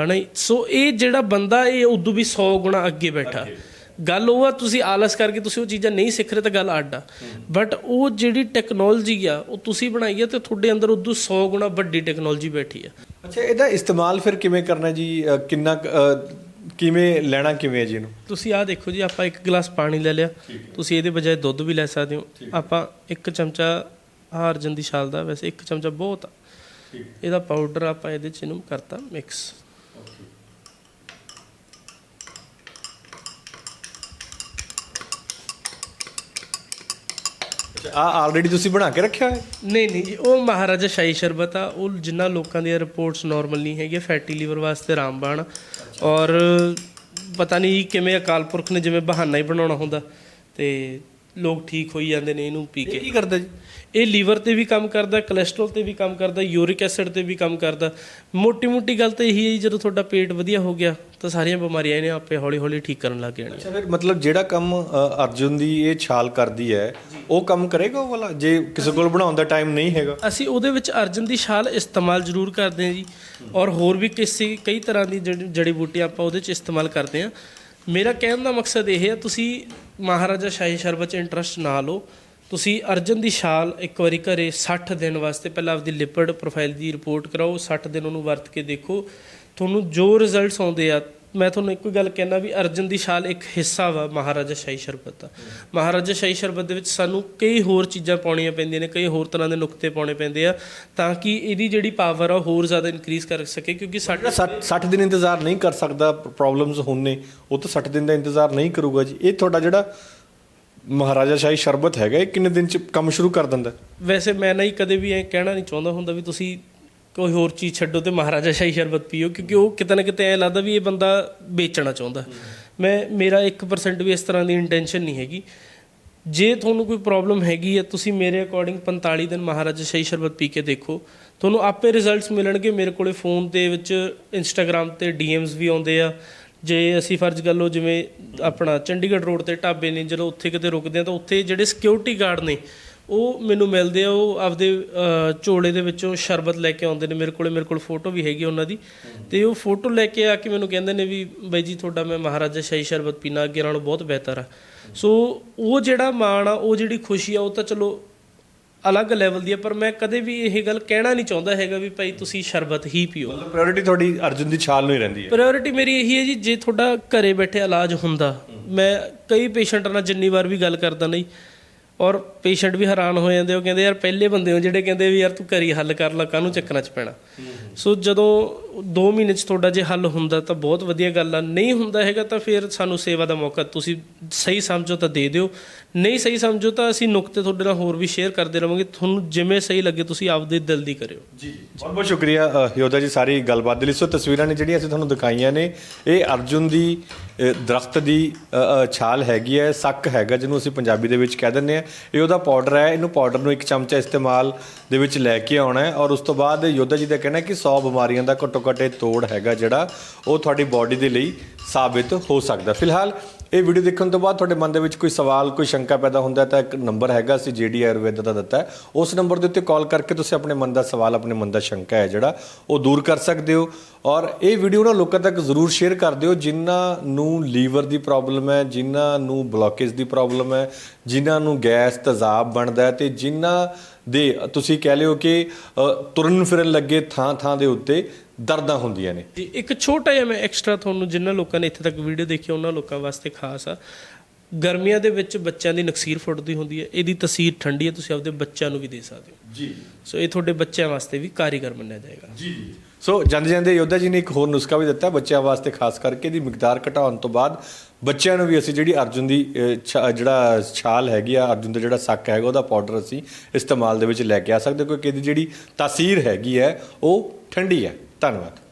ਹਨਾ ਜੀ? ਸੋ ਇਹ ਜਿਹੜਾ ਬੰਦਾ ਇਹ ਉਦੋਂ ਵੀ 100 ਗੁਣਾ ਅੱਗੇ ਬੈਠਾ। ਗੱਲ ਉਹ ਆ ਤੁਸੀਂ ਆਲਸ ਕਰਕੇ ਤੁਸੀਂ ਉਹ ਚੀਜ਼ਾਂ ਨਹੀਂ ਸਿੱਖ ਰਹੇ ਤਾਂ ਗੱਲ ਅੱਡ ਆ। ਬਟ ਉਹ ਜਿਹੜੀ ਟੈਕਨੋਲੋਜੀ ਆ ਉਹ ਤੁਸੀਂ ਬਣਾਈ ਆ ਤੇ ਤੁਹਾਡੇ ਅੰਦਰ ਉਦੋਂ 100 ਗੁਣਾ ਵੱਡੀ ਟੈਕਨੋਲੋਜੀ ਬੈਠੀ ਆ। ਅੱਛਾ ਇਹਦਾ ਇਸਤੇਮਾਲ ਫਿਰ ਕਿਵੇਂ ਕਰਨਾ ਜੀ? ਕਿੰਨਾ ਕਿਵੇਂ ਲੈਣਾ ਕਿਵੇਂ ਹੈ ਜੀ ਇਹਨੂੰ? ਤੁਸੀਂ ਆਹ ਦੇਖੋ ਜੀ ਆਪਾਂ ਇੱਕ ਗਲਾਸ ਪਾਣੀ ਲੈ ਲਿਆ। ਤੁਸੀਂ ਇਹਦੇ ਬਜਾਏ ਦੁੱਧ ਵੀ ਲੈ ਸਕਦੇ ਹੋ। ਆਪਾਂ ਇੱਕ ਚਮਚਾ ਹਾਰਜਨ ਦੀ ਛਾਲ ਦਾ ਵੈਸੇ ਇੱਕ ਚਮਚਾ ਬਹੁਤ ਆ ਇਹਦਾ ਪਾਊਡਰ ਆਪਾਂ ਇਹਦੇ ਚ ਇਹਨੂੰ ਕਰਤਾ ਮਿਕਸ ਆ ਆਲਰੇਡੀ ਤੁਸੀਂ ਬਣਾ ਕੇ ਰੱਖਿਆ ਹੋਇਆ? ਹੈ ਨਹੀਂ ਨਹੀਂ ਜੀ ਉਹ ਮਹਾਰਾਜਾ ਸ਼ਾਹੀ ਸ਼ਰਬਤ ਆ ਉਹ ਜਿਨ੍ਹਾਂ ਲੋਕਾਂ ਦੀਆਂ ਰਿਪੋਰਟਸ ਨਾਰਮਲ ਨਹੀਂ ਹੈਗੀਆਂ ਫੈਟੀ ਲੀਵਰ ਵਾਸਤੇ ਰਾਮਬਾਣ। ਆ। ਔਰ ਪਤਾ ਨਹੀਂ ਕਿਵੇਂ ਅਕਾਲ ਪੁਰਖ ਨੇ ਜਿਵੇਂ ਬਹਾਨਾ ਹੀ ਬਣਾਉਣਾ ਹੁੰਦਾ ਤੇ ਲੋਕ ਠੀਕ ਹੋਈ ਜਾਂਦੇ ਨੇ ਇਹਨੂੰ ਪੀ ਕੇ। ਕੀ ਕਰਦਾ ਜੀ? ਇਹ ਲੀਵਰ ਤੇ ਵੀ ਕੰਮ ਕਰਦਾ ਕੋਲੇਸਟ੍ਰੋਲ ਤੇ ਵੀ ਕੰਮ ਕਰਦਾ ਯੂਰਿਕ ਐਸਿਡ ਤੇ ਵੀ ਕੰਮ ਕਰਦਾ। ਮੋਟੀ ਮੋਟੀ ਗੱਲ ਤਾਂ ਇਹੀ ਹੈ ਜੀ, ਜਦੋਂ ਤੁਹਾਡਾ ਪੇਟ ਵਧੀਆ ਹੋ ਗਿਆ ਤਾਂ ਸਾਰੀਆਂ ਬਿਮਾਰੀਆਂ ਇਹਨੇ ਆਪੇ ਹੌਲੀ ਹੌਲੀ ਠੀਕ ਕਰਨ ਲੱਗ ਜਾਣੀਆਂ। ਅੱਛਾ ਫਿਰ ਮਤਲਬ ਜਿਹੜਾ ਕੰਮ ਅਰਜੁਨ ਦੀ ਇਹ ਛਾਲ ਕਰਦੀ ਹੈ ਉਹ ਕੰਮ ਕਰੇਗਾ ਉਹ ਵਾਲਾ? ਜੇ ਕਿਸੇ ਕੋਲ ਬਣਾਉਣ ਦਾ ਟਾਈਮ ਨਹੀਂ ਹੈਗਾ? ਅਸੀਂ ਉਹਦੇ ਵਿੱਚ ਅਰਜਨ ਦੀ ਛਾਲ ਇਸਤੇਮਾਲ ਜ਼ਰੂਰ ਕਰਦੇ ਹਾਂ ਜੀ ਔਰ ਹੋਰ ਵੀ ਕਿਸੇ ਕਈ ਤਰ੍ਹਾਂ ਦੀ ਜੜੀ ਜੜੀ ਬੂਟੀਆਂ ਆਪਾਂ ਉਹਦੇ 'ਚ ਇਸਤੇਮਾਲ ਕਰਦੇ ਹਾਂ। ਮੇਰਾ ਕਹਿਣ ਦਾ ਮਕਸਦ ਇਹ ਹੈ ਤੁਸੀਂ ਮਹਾਰਾਜਾ ਸ਼ਾਹੀ ਸ਼ਰਬਤ 'ਚ ਇੰਟਰਸਟ ਨਾ ਲਓ ਤੁਸੀਂ ਅਰਜਨ ਦੀ ਛਾਲ ਇੱਕ ਵਾਰੀ ਘਰੇ 60 ਦਿਨ ਵਾਸਤੇ ਪਹਿਲਾਂ ਆਪਦੀ ਲਿਪਿਡ ਪ੍ਰੋਫਾਈਲ ਦੀ ਰਿਪੋਰਟ ਕਰਾਓ 60 ਦਿਨ ਉਹਨੂੰ ਵਰਤ ਕੇ ਦੇਖੋ। ਤੁਹਾਨੂੰ ਜੋ ਰਿਜ਼ਲਟਸ ਆਉਂਦੇ ਆ, ਮੈਂ ਤੁਹਾਨੂੰ ਇੱਕੋ ਹੀ ਗੱਲ ਕਹਿਣਾ ਵੀ ਅਰਜਨ ਦੀ ਛਾਲ ਇੱਕ ਹਿੱਸਾ ਵਾ ਮਹਾਰਾਜਾ ਸ਼ਾਹੀ ਸ਼ਰਬਤ ਦਾ। ਮਹਾਰਾਜਾ ਸ਼ਾਹੀ ਸ਼ਰਬਤ ਦੇ ਵਿੱਚ ਸਾਨੂੰ ਕਈ ਹੋਰ ਚੀਜ਼ਾਂ ਪਾਉਣੀਆਂ ਪੈਂਦੀਆਂ ਨੇ, ਕਈ ਹੋਰ ਤਰ੍ਹਾਂ ਦੇ ਨੁਕਤੇ ਪਾਉਣੇ ਪੈਂਦੇ ਆ, ਤਾਂ ਕਿ ਇਹਦੀ ਜਿਹੜੀ ਪਾਵਰ ਆ ਉਹ ਹੋਰ ਜ਼ਿਆਦਾ ਇਨਕਰੀਜ਼ ਕਰ ਸਕੇ, ਕਿਉਂਕਿ ਸਾਡੇ ਜਿਹੜਾ 60 60 ਦਿਨ ਇੰਤਜ਼ਾਰ ਨਹੀਂ ਕਰ ਸਕਦਾ ਪ੍ਰੋਬਲਮਸ ਹੁੰਨੇ ਉਹ ਤਾਂ 60 ਦਿਨ ਦਾ ਇੰਤਜ਼ਾਰ ਨਹੀਂ ਕਰੂਗਾ ਜੀ। ਇਹ ਤੁਹਾਡਾ ਜਿਹੜਾ ਮਹਾਰਾਜਾ ਸ਼ਾਹੀ ਸ਼ਰਬਤ ਹੈਗਾ, ਇਹ ਕਿੰਨੇ ਦਿਨ ਚ ਕੰਮ ਸ਼ੁਰੂ ਕਰ ਦਿੰਦਾ? ਵੈਸੇ ਮੈਂ ਨਹੀਂ ਕਦੇ ਵੀ ਇਹ ਕਹਿਣਾ ਨਹੀਂ ਚਾਹੁੰਦਾ ਹੁੰਦਾ ਵੀ ਤੁਸੀਂ ਕੋਈ ਹੋਰ ਚੀਜ਼ ਛੱਡੋ ਤੇ ਮਹਾਰਾਜਾ ਸ਼ਾਹੀ ਸ਼ਰਬਤ ਪੀਓ, ਕਿਉਂਕਿ ਉਹ ਕਿਤੇ ਨਾ ਕਿਤੇ ਐ ਲੱਗਦਾ ਵੀ ਇਹ ਬੰਦਾ ਵੇਚਣਾ ਚਾਹੁੰਦਾ। ਮੈਂ, ਮੇਰਾ 1% ਵੀ ਇਸ ਤਰ੍ਹਾਂ ਦੀ ਇੰਟੈਂਸ਼ਨ ਨਹੀਂ ਹੈਗੀ। ਜੇ ਤੁਹਾਨੂੰ ਕੋਈ ਪ੍ਰੋਬਲਮ ਹੈਗੀ ਹੈ, ਤੁਸੀਂ ਮੇਰੇ ਅਕੋਰਡਿੰਗ 45 ਦਿਨ ਮਹਾਰਾਜਾ ਸ਼ਾਹੀ ਸ਼ਰਬਤ ਪੀ ਕੇ ਦੇਖੋ। ਤੁਹਾਨੂੰ ਆਪੇ ਰਿਜ਼ਲਟਸ ਮਿਲਣਗੇ। ਮੇਰੇ ਕੋਲੇ ਫੋਨ ਦੇ ਵਿੱਚ ਇੰਸਟਾਗ੍ਰam ਤੇ ਡੀਐਮਸ ਵੀ ਆਉਂਦੇ ਆ। ਜੇ ਅਸੀਂ ਫਰਜ਼ ਕਰ ਲਓ ਜਿਵੇਂ ਆਪਣਾ ਚੰਡੀਗੜ੍ਹ ਰੋਡ ਤੇ ਢਾਬੇ ਨੇ, ਜਦੋਂ ਉੱਥੇ ਕਿਤੇ ਰੁਕਦੇ ਆ ਤਾਂ ਉੱਥੇ ਜਿਹੜੇ ਸਿਕਿਉਰਿਟੀ ਗਾਰਡ ਨੇ, ਉਹ ਮੈਨੂੰ ਮਿਲਦੇ ਆ, ਉਹ ਆਪਦੇ ਝੋਲੇ ਦੇ ਵਿੱਚੋਂ ਸ਼ਰਬਤ ਲੈ ਕੇ ਆਉਂਦੇ ਨੇ, ਮੇਰੇ ਕੋਲੇ, ਮੇਰੇ ਕੋਲ ਫੋਟੋ ਵੀ ਹੈਗੀ ਉਹਨਾਂ ਦੀ। ਤੇ ਉਹ ਫੋਟੋ ਲੈ ਕੇ ਆ ਕੇ ਮੈਨੂੰ ਕਹਿੰਦੇ ਨੇ ਵੀ ਬਾਈ ਜੀ, ਤੁਹਾਡਾ ਮੈਂ ਮਹਾਰਾਜਾ ਸ਼ਾਹੀ ਸ਼ਰਬਤ ਪੀਣਾ ਅੱਗੇ ਨਾਲੋਂ ਬਹੁਤ ਬਿਹਤਰ ਆ। ਸੋ ਉਹ ਜਿਹੜਾ ਮਾਣ ਆ, ਉਹ ਜਿਹੜੀ ਖੁਸ਼ੀ ਆ, ਉਹ ਤਾਂ ਚਲੋ ਅਲੱਗ ਲੈਵਲ ਦੀ ਆ ਪਰ ਮੈਂ ਕਦੇ ਵੀ ਇਹ ਗੱਲ ਕਹਿਣਾ ਨਹੀਂ ਚਾਹੁੰਦਾ ਹੈਗਾ ਵੀ ਭਾਈ ਤੁਸੀਂ ਸ਼ਰਬਤ ਹੀ ਪੀਓ। ਮਤਲਬ ਪ੍ਰਾਇੋਰਟੀ ਤੁਹਾਡੀ ਅਰਜੁਨ ਦੀ ਛਾਲ ਨੂੰ ਹੀ ਰਹਿੰਦੀ ਹੈ। ਪ੍ਰਾਇੋਰਟੀ ਮੇਰੀ ਇਹੀ ਹੈ ਜੀ ਜੇ ਤੁਹਾਡਾ ਘਰੇ ਬੈਠੇ ਇਲਾਜ ਹੁੰਦਾ ਮੈਂ ਕਈ ਪੇਸ਼ੈਂਟਾਂ ਨਾਲ ਜਿੰਨੀ ਵਾਰ ਵੀ ਗੱਲ ਕਰਦਾ ਨਹੀਂ ਔਰ ਪੇਸ਼ੈਂਟ ਵੀ ਹੈਰਾਨ ਹੋ ਜਾਂਦੇ ਉਹ ਕਹਿੰਦੇ ਯਾਰ ਪਹਿਲੇ ਬੰਦੇ ਹੋ ਜਿਹੜੇ ਕਹਿੰਦੇ ਵੀ ਯਾਰ ਤੂੰ ਘਰੀ ਹੱਲ ਕਰ ਲਾ ਕਾਹਨੂੰ ਚੱਕਰਾਂ 'ਚ ਪੈਣਾ। ਸੋ ਜਦੋਂ 2 ਮਹੀਨੇ 'ਚ ਤੁਹਾਡਾ ਜੇ ਹੱਲ ਹੁੰਦਾ ਤਾਂ ਬਹੁਤ ਵਧੀਆ ਗੱਲ ਆ ਨਹੀਂ ਹੁੰਦਾ ਹੈਗਾ ਤਾਂ ਫਿਰ ਸਾਨੂੰ ਸੇਵਾ ਦਾ ਮੌਕਾ ਤੁਸੀਂ ਸਹੀ ਸਮਝੋ ਤਾਂ ਦੇ ਦਿਓ। ਨਹੀਂ ਸਹੀ ਸਮਝੋ ਤਾਂ ਅਸੀਂ ਨੁਕਤੇ ਤੁਹਾਡੇ ਨਾਲ ਹੋਰ ਵੀ ਸ਼ੇਅਰ ਕਰਦੇ ਰਵਾਂਗੇ। ਤੁਹਾਨੂੰ ਜਿਵੇਂ ਸਹੀ ਲੱਗੇ ਤੁਸੀਂ ਆਪਦੇ ਦਿਲ ਦੀ ਕਰਿਓ। ਜੀ ਬਹੁਤ ਬਹੁਤ ਸ਼ੁਕਰੀਆ ਯੋਧਾ ਜੀ ਸਾਰੀ ਗੱਲਬਾਤ ਦੇ ਲਈ। ਸੋ ਤਸਵੀਰਾਂ ਨੇ ਜਿਹੜੀਆਂ ਅਸੀਂ ਤੁਹਾਨੂੰ ਦਿਖਾਈਆਂ ਨੇ ਇਹ ਅਰਜੁਨ ਦੀ ਅ, ਦਰਖਤ ਦੀ ਛਾਲ ਹੈਗੀ ਹੈ ਸੱਕ ਹੈਗਾ ਜਿਹਨੂੰ ਅਸੀਂ ਪੰਜਾਬੀ ਦੇ ਵਿੱਚ ਕਹਿ ਦਿੰਦੇ ਆ ਇਹ ਉਹਦਾ ਪਾਊਡਰ ਹੈ ਇਹਨੂੰ ਪਾਊਡਰ ਨੂੰ ਇੱਕ ਚਮਚਾ ਇਸਤੇਮਾਲ ਦੇ ਵਿੱਚ ਲੈ ਕੇ ਆਉਣਾ ਹੈ ਔਰ ਉਸ ਤੋਂ ਬਾਅਦ ਯੋਧਾ ਜੀ ਦਾ ਕਹਿਣਾ ਕਿ 100 ਬਿਮਾਰੀਆਂ ਦਾ ਘੱਟੋ ਘੱਟ ਇਹ ਤੋੜ ਹੈਗਾ ਜਿਹੜਾ ਉਹ ਤੁਹਾਡੀ ਬਾਡੀ ਦੇ ਲਈ ਸਾਬਿਤ ਹੋ ਸਕਦਾ। ਫਿਲਹਾਲ ਇਹ ਵੀਡੀਓ ਦੇਖਣ ਤੋਂ ਬਾਅਦ ਤੁਹਾਡੇ ਮਨ ਦੇ ਵਿੱਚ ਕੋਈ ਸਵਾਲ, ਕੋਈ ਸ਼ੰਕਾ ਪੈਦਾ ਹੁੰਦਾ ਤਾਂ ਇੱਕ ਨੰਬਰ ਹੈਗਾ ਸੀ ਜੀਡੀ ਆਯੁਰਵੇਦ ਦਾ ਦਿੱਤਾ ਹੈ। ਉਸ ਨੰਬਰ ਦੇ ਉੱਤੇ ਕਾਲ ਕਰਕੇ ਤੁਸੀਂ ਆਪਣੇ ਮਨ ਦਾ ਸਵਾਲ, ਆਪਣੇ ਮਨ ਦਾ ਸ਼ੰਕਾ ਹੈ ਜਿਹੜਾ, ਉਹ ਦੂਰ ਕਰ ਸਕਦੇ ਹੋ। ਔਰ ਇਹ ਵੀਡੀਓ ਨਾ ਲੋਕਾਂ ਤੱਕ ਜ਼ਰੂਰ ਸ਼ੇਅਰ ਕਰ ਦਿਓ, ਜਿਨ੍ਹਾਂ ਨੂੰ ਲੀਵਰ ਦੀ ਪ੍ਰੋਬਲਮ ਹੈ, ਜਿਨ੍ਹਾਂ ਨੂੰ ਬਲੋਕੇਜ ਦੀ ਪ੍ਰੋਬਲਮ ਹੈ, ਜਿਨ੍ਹਾਂ ਨੂੰ ਗੈਸ ਤੇਜ਼ਾਬ ਬਣਦਾ ਹੈ ਤੇ ਜਿਨ੍ਹਾਂ ਦੇ ਤੁਸੀਂ ਕਹਿ ਲਿਓ ਕਿ ਤੁਰਨ ਫਿਰਨ ਲੱਗੇ ਥਾਂ ਥਾਂ ਦੇ ਉੱਤੇ ਦਰਦਾਂ ਹੁੰਦੀਆਂ ਨੇ। ਜੀ ਇੱਕ ਛੋਟਾ ਜਿਹਾ ਮੈਂ ਐਕਸਟਰਾ ਤੁਹਾਨੂੰ ਜਿਨ੍ਹਾਂ ਲੋਕਾਂ ਨੇ ਇੱਥੇ ਤੱਕ ਵੀਡੀਓ ਦੇਖੀ ਉਹਨਾਂ ਲੋਕਾਂ ਵਾਸਤੇ ਖਾਸ ਆ। ਗਰਮੀਆਂ ਦੇ ਵਿੱਚ ਬੱਚਿਆਂ ਦੀ ਨਕਸੀਰ ਫੁੱਟਦੀ ਹੁੰਦੀ ਹੈ ਇਹਦੀ ਤਸੀਰ ਠੰਡੀ ਹੈ ਤੁਸੀਂ ਆਪਦੇ ਬੱਚਿਆਂ ਨੂੰ ਵੀ ਦੇ ਸਕਦੇ ਹੋ। ਜੀ। ਸੋ ਇਹ ਤੁਹਾਡੇ ਬੱਚਿਆਂ ਵਾਸਤੇ ਵੀ ਕਾਰੀਗਰ ਮੰਨਿਆ ਜਾਏਗਾ। ਜੀ। ਸੋ ਜਾਂਦੇ ਜਾਂਦੇ ਯੋਧਾ ਜੀ ਨੇ ਇੱਕ ਹੋਰ ਨੁਸਖਾ ਵੀ ਦਿੱਤਾ ਬੱਚਿਆਂ ਵਾਸਤੇ ਖਾਸ ਕਰਕੇ ਦੀ ਮਿਕਦਾਰ ਘਟਾਉਣ ਤੋਂ ਬਾਅਦ। ਬੱਚਿਆਂ ਨੂੰ ਵੀ ਅਸੀਂ ਜਿਹੜੀ ਅਰਜੁਨ ਦੀ ਅਹ, ਜਿਹੜਾ ਛਾਲ ਹੈਗੀ ਆ ਅਰਜੁਨ ਦਾ ਜਿਹੜਾ ਸੱਕ ਹੈਗਾ ਉਹਦਾ ਪਾਊਡਰ ਅਸੀਂ ਇਸਤੇਮਾਲ ਦੇ ਵਿੱਚ ਲੈ ਕੇ ਆ ਸਕਦੇ ਕਿਉਂਕਿ ਇਹਦੀ ਜਿਹੜੀ ਤਾਸੀਰ ਹੈਗੀ ਹੈ ਉਹ ਠੰਡੀ ਹੈ। ਧੰਨਵਾਦ।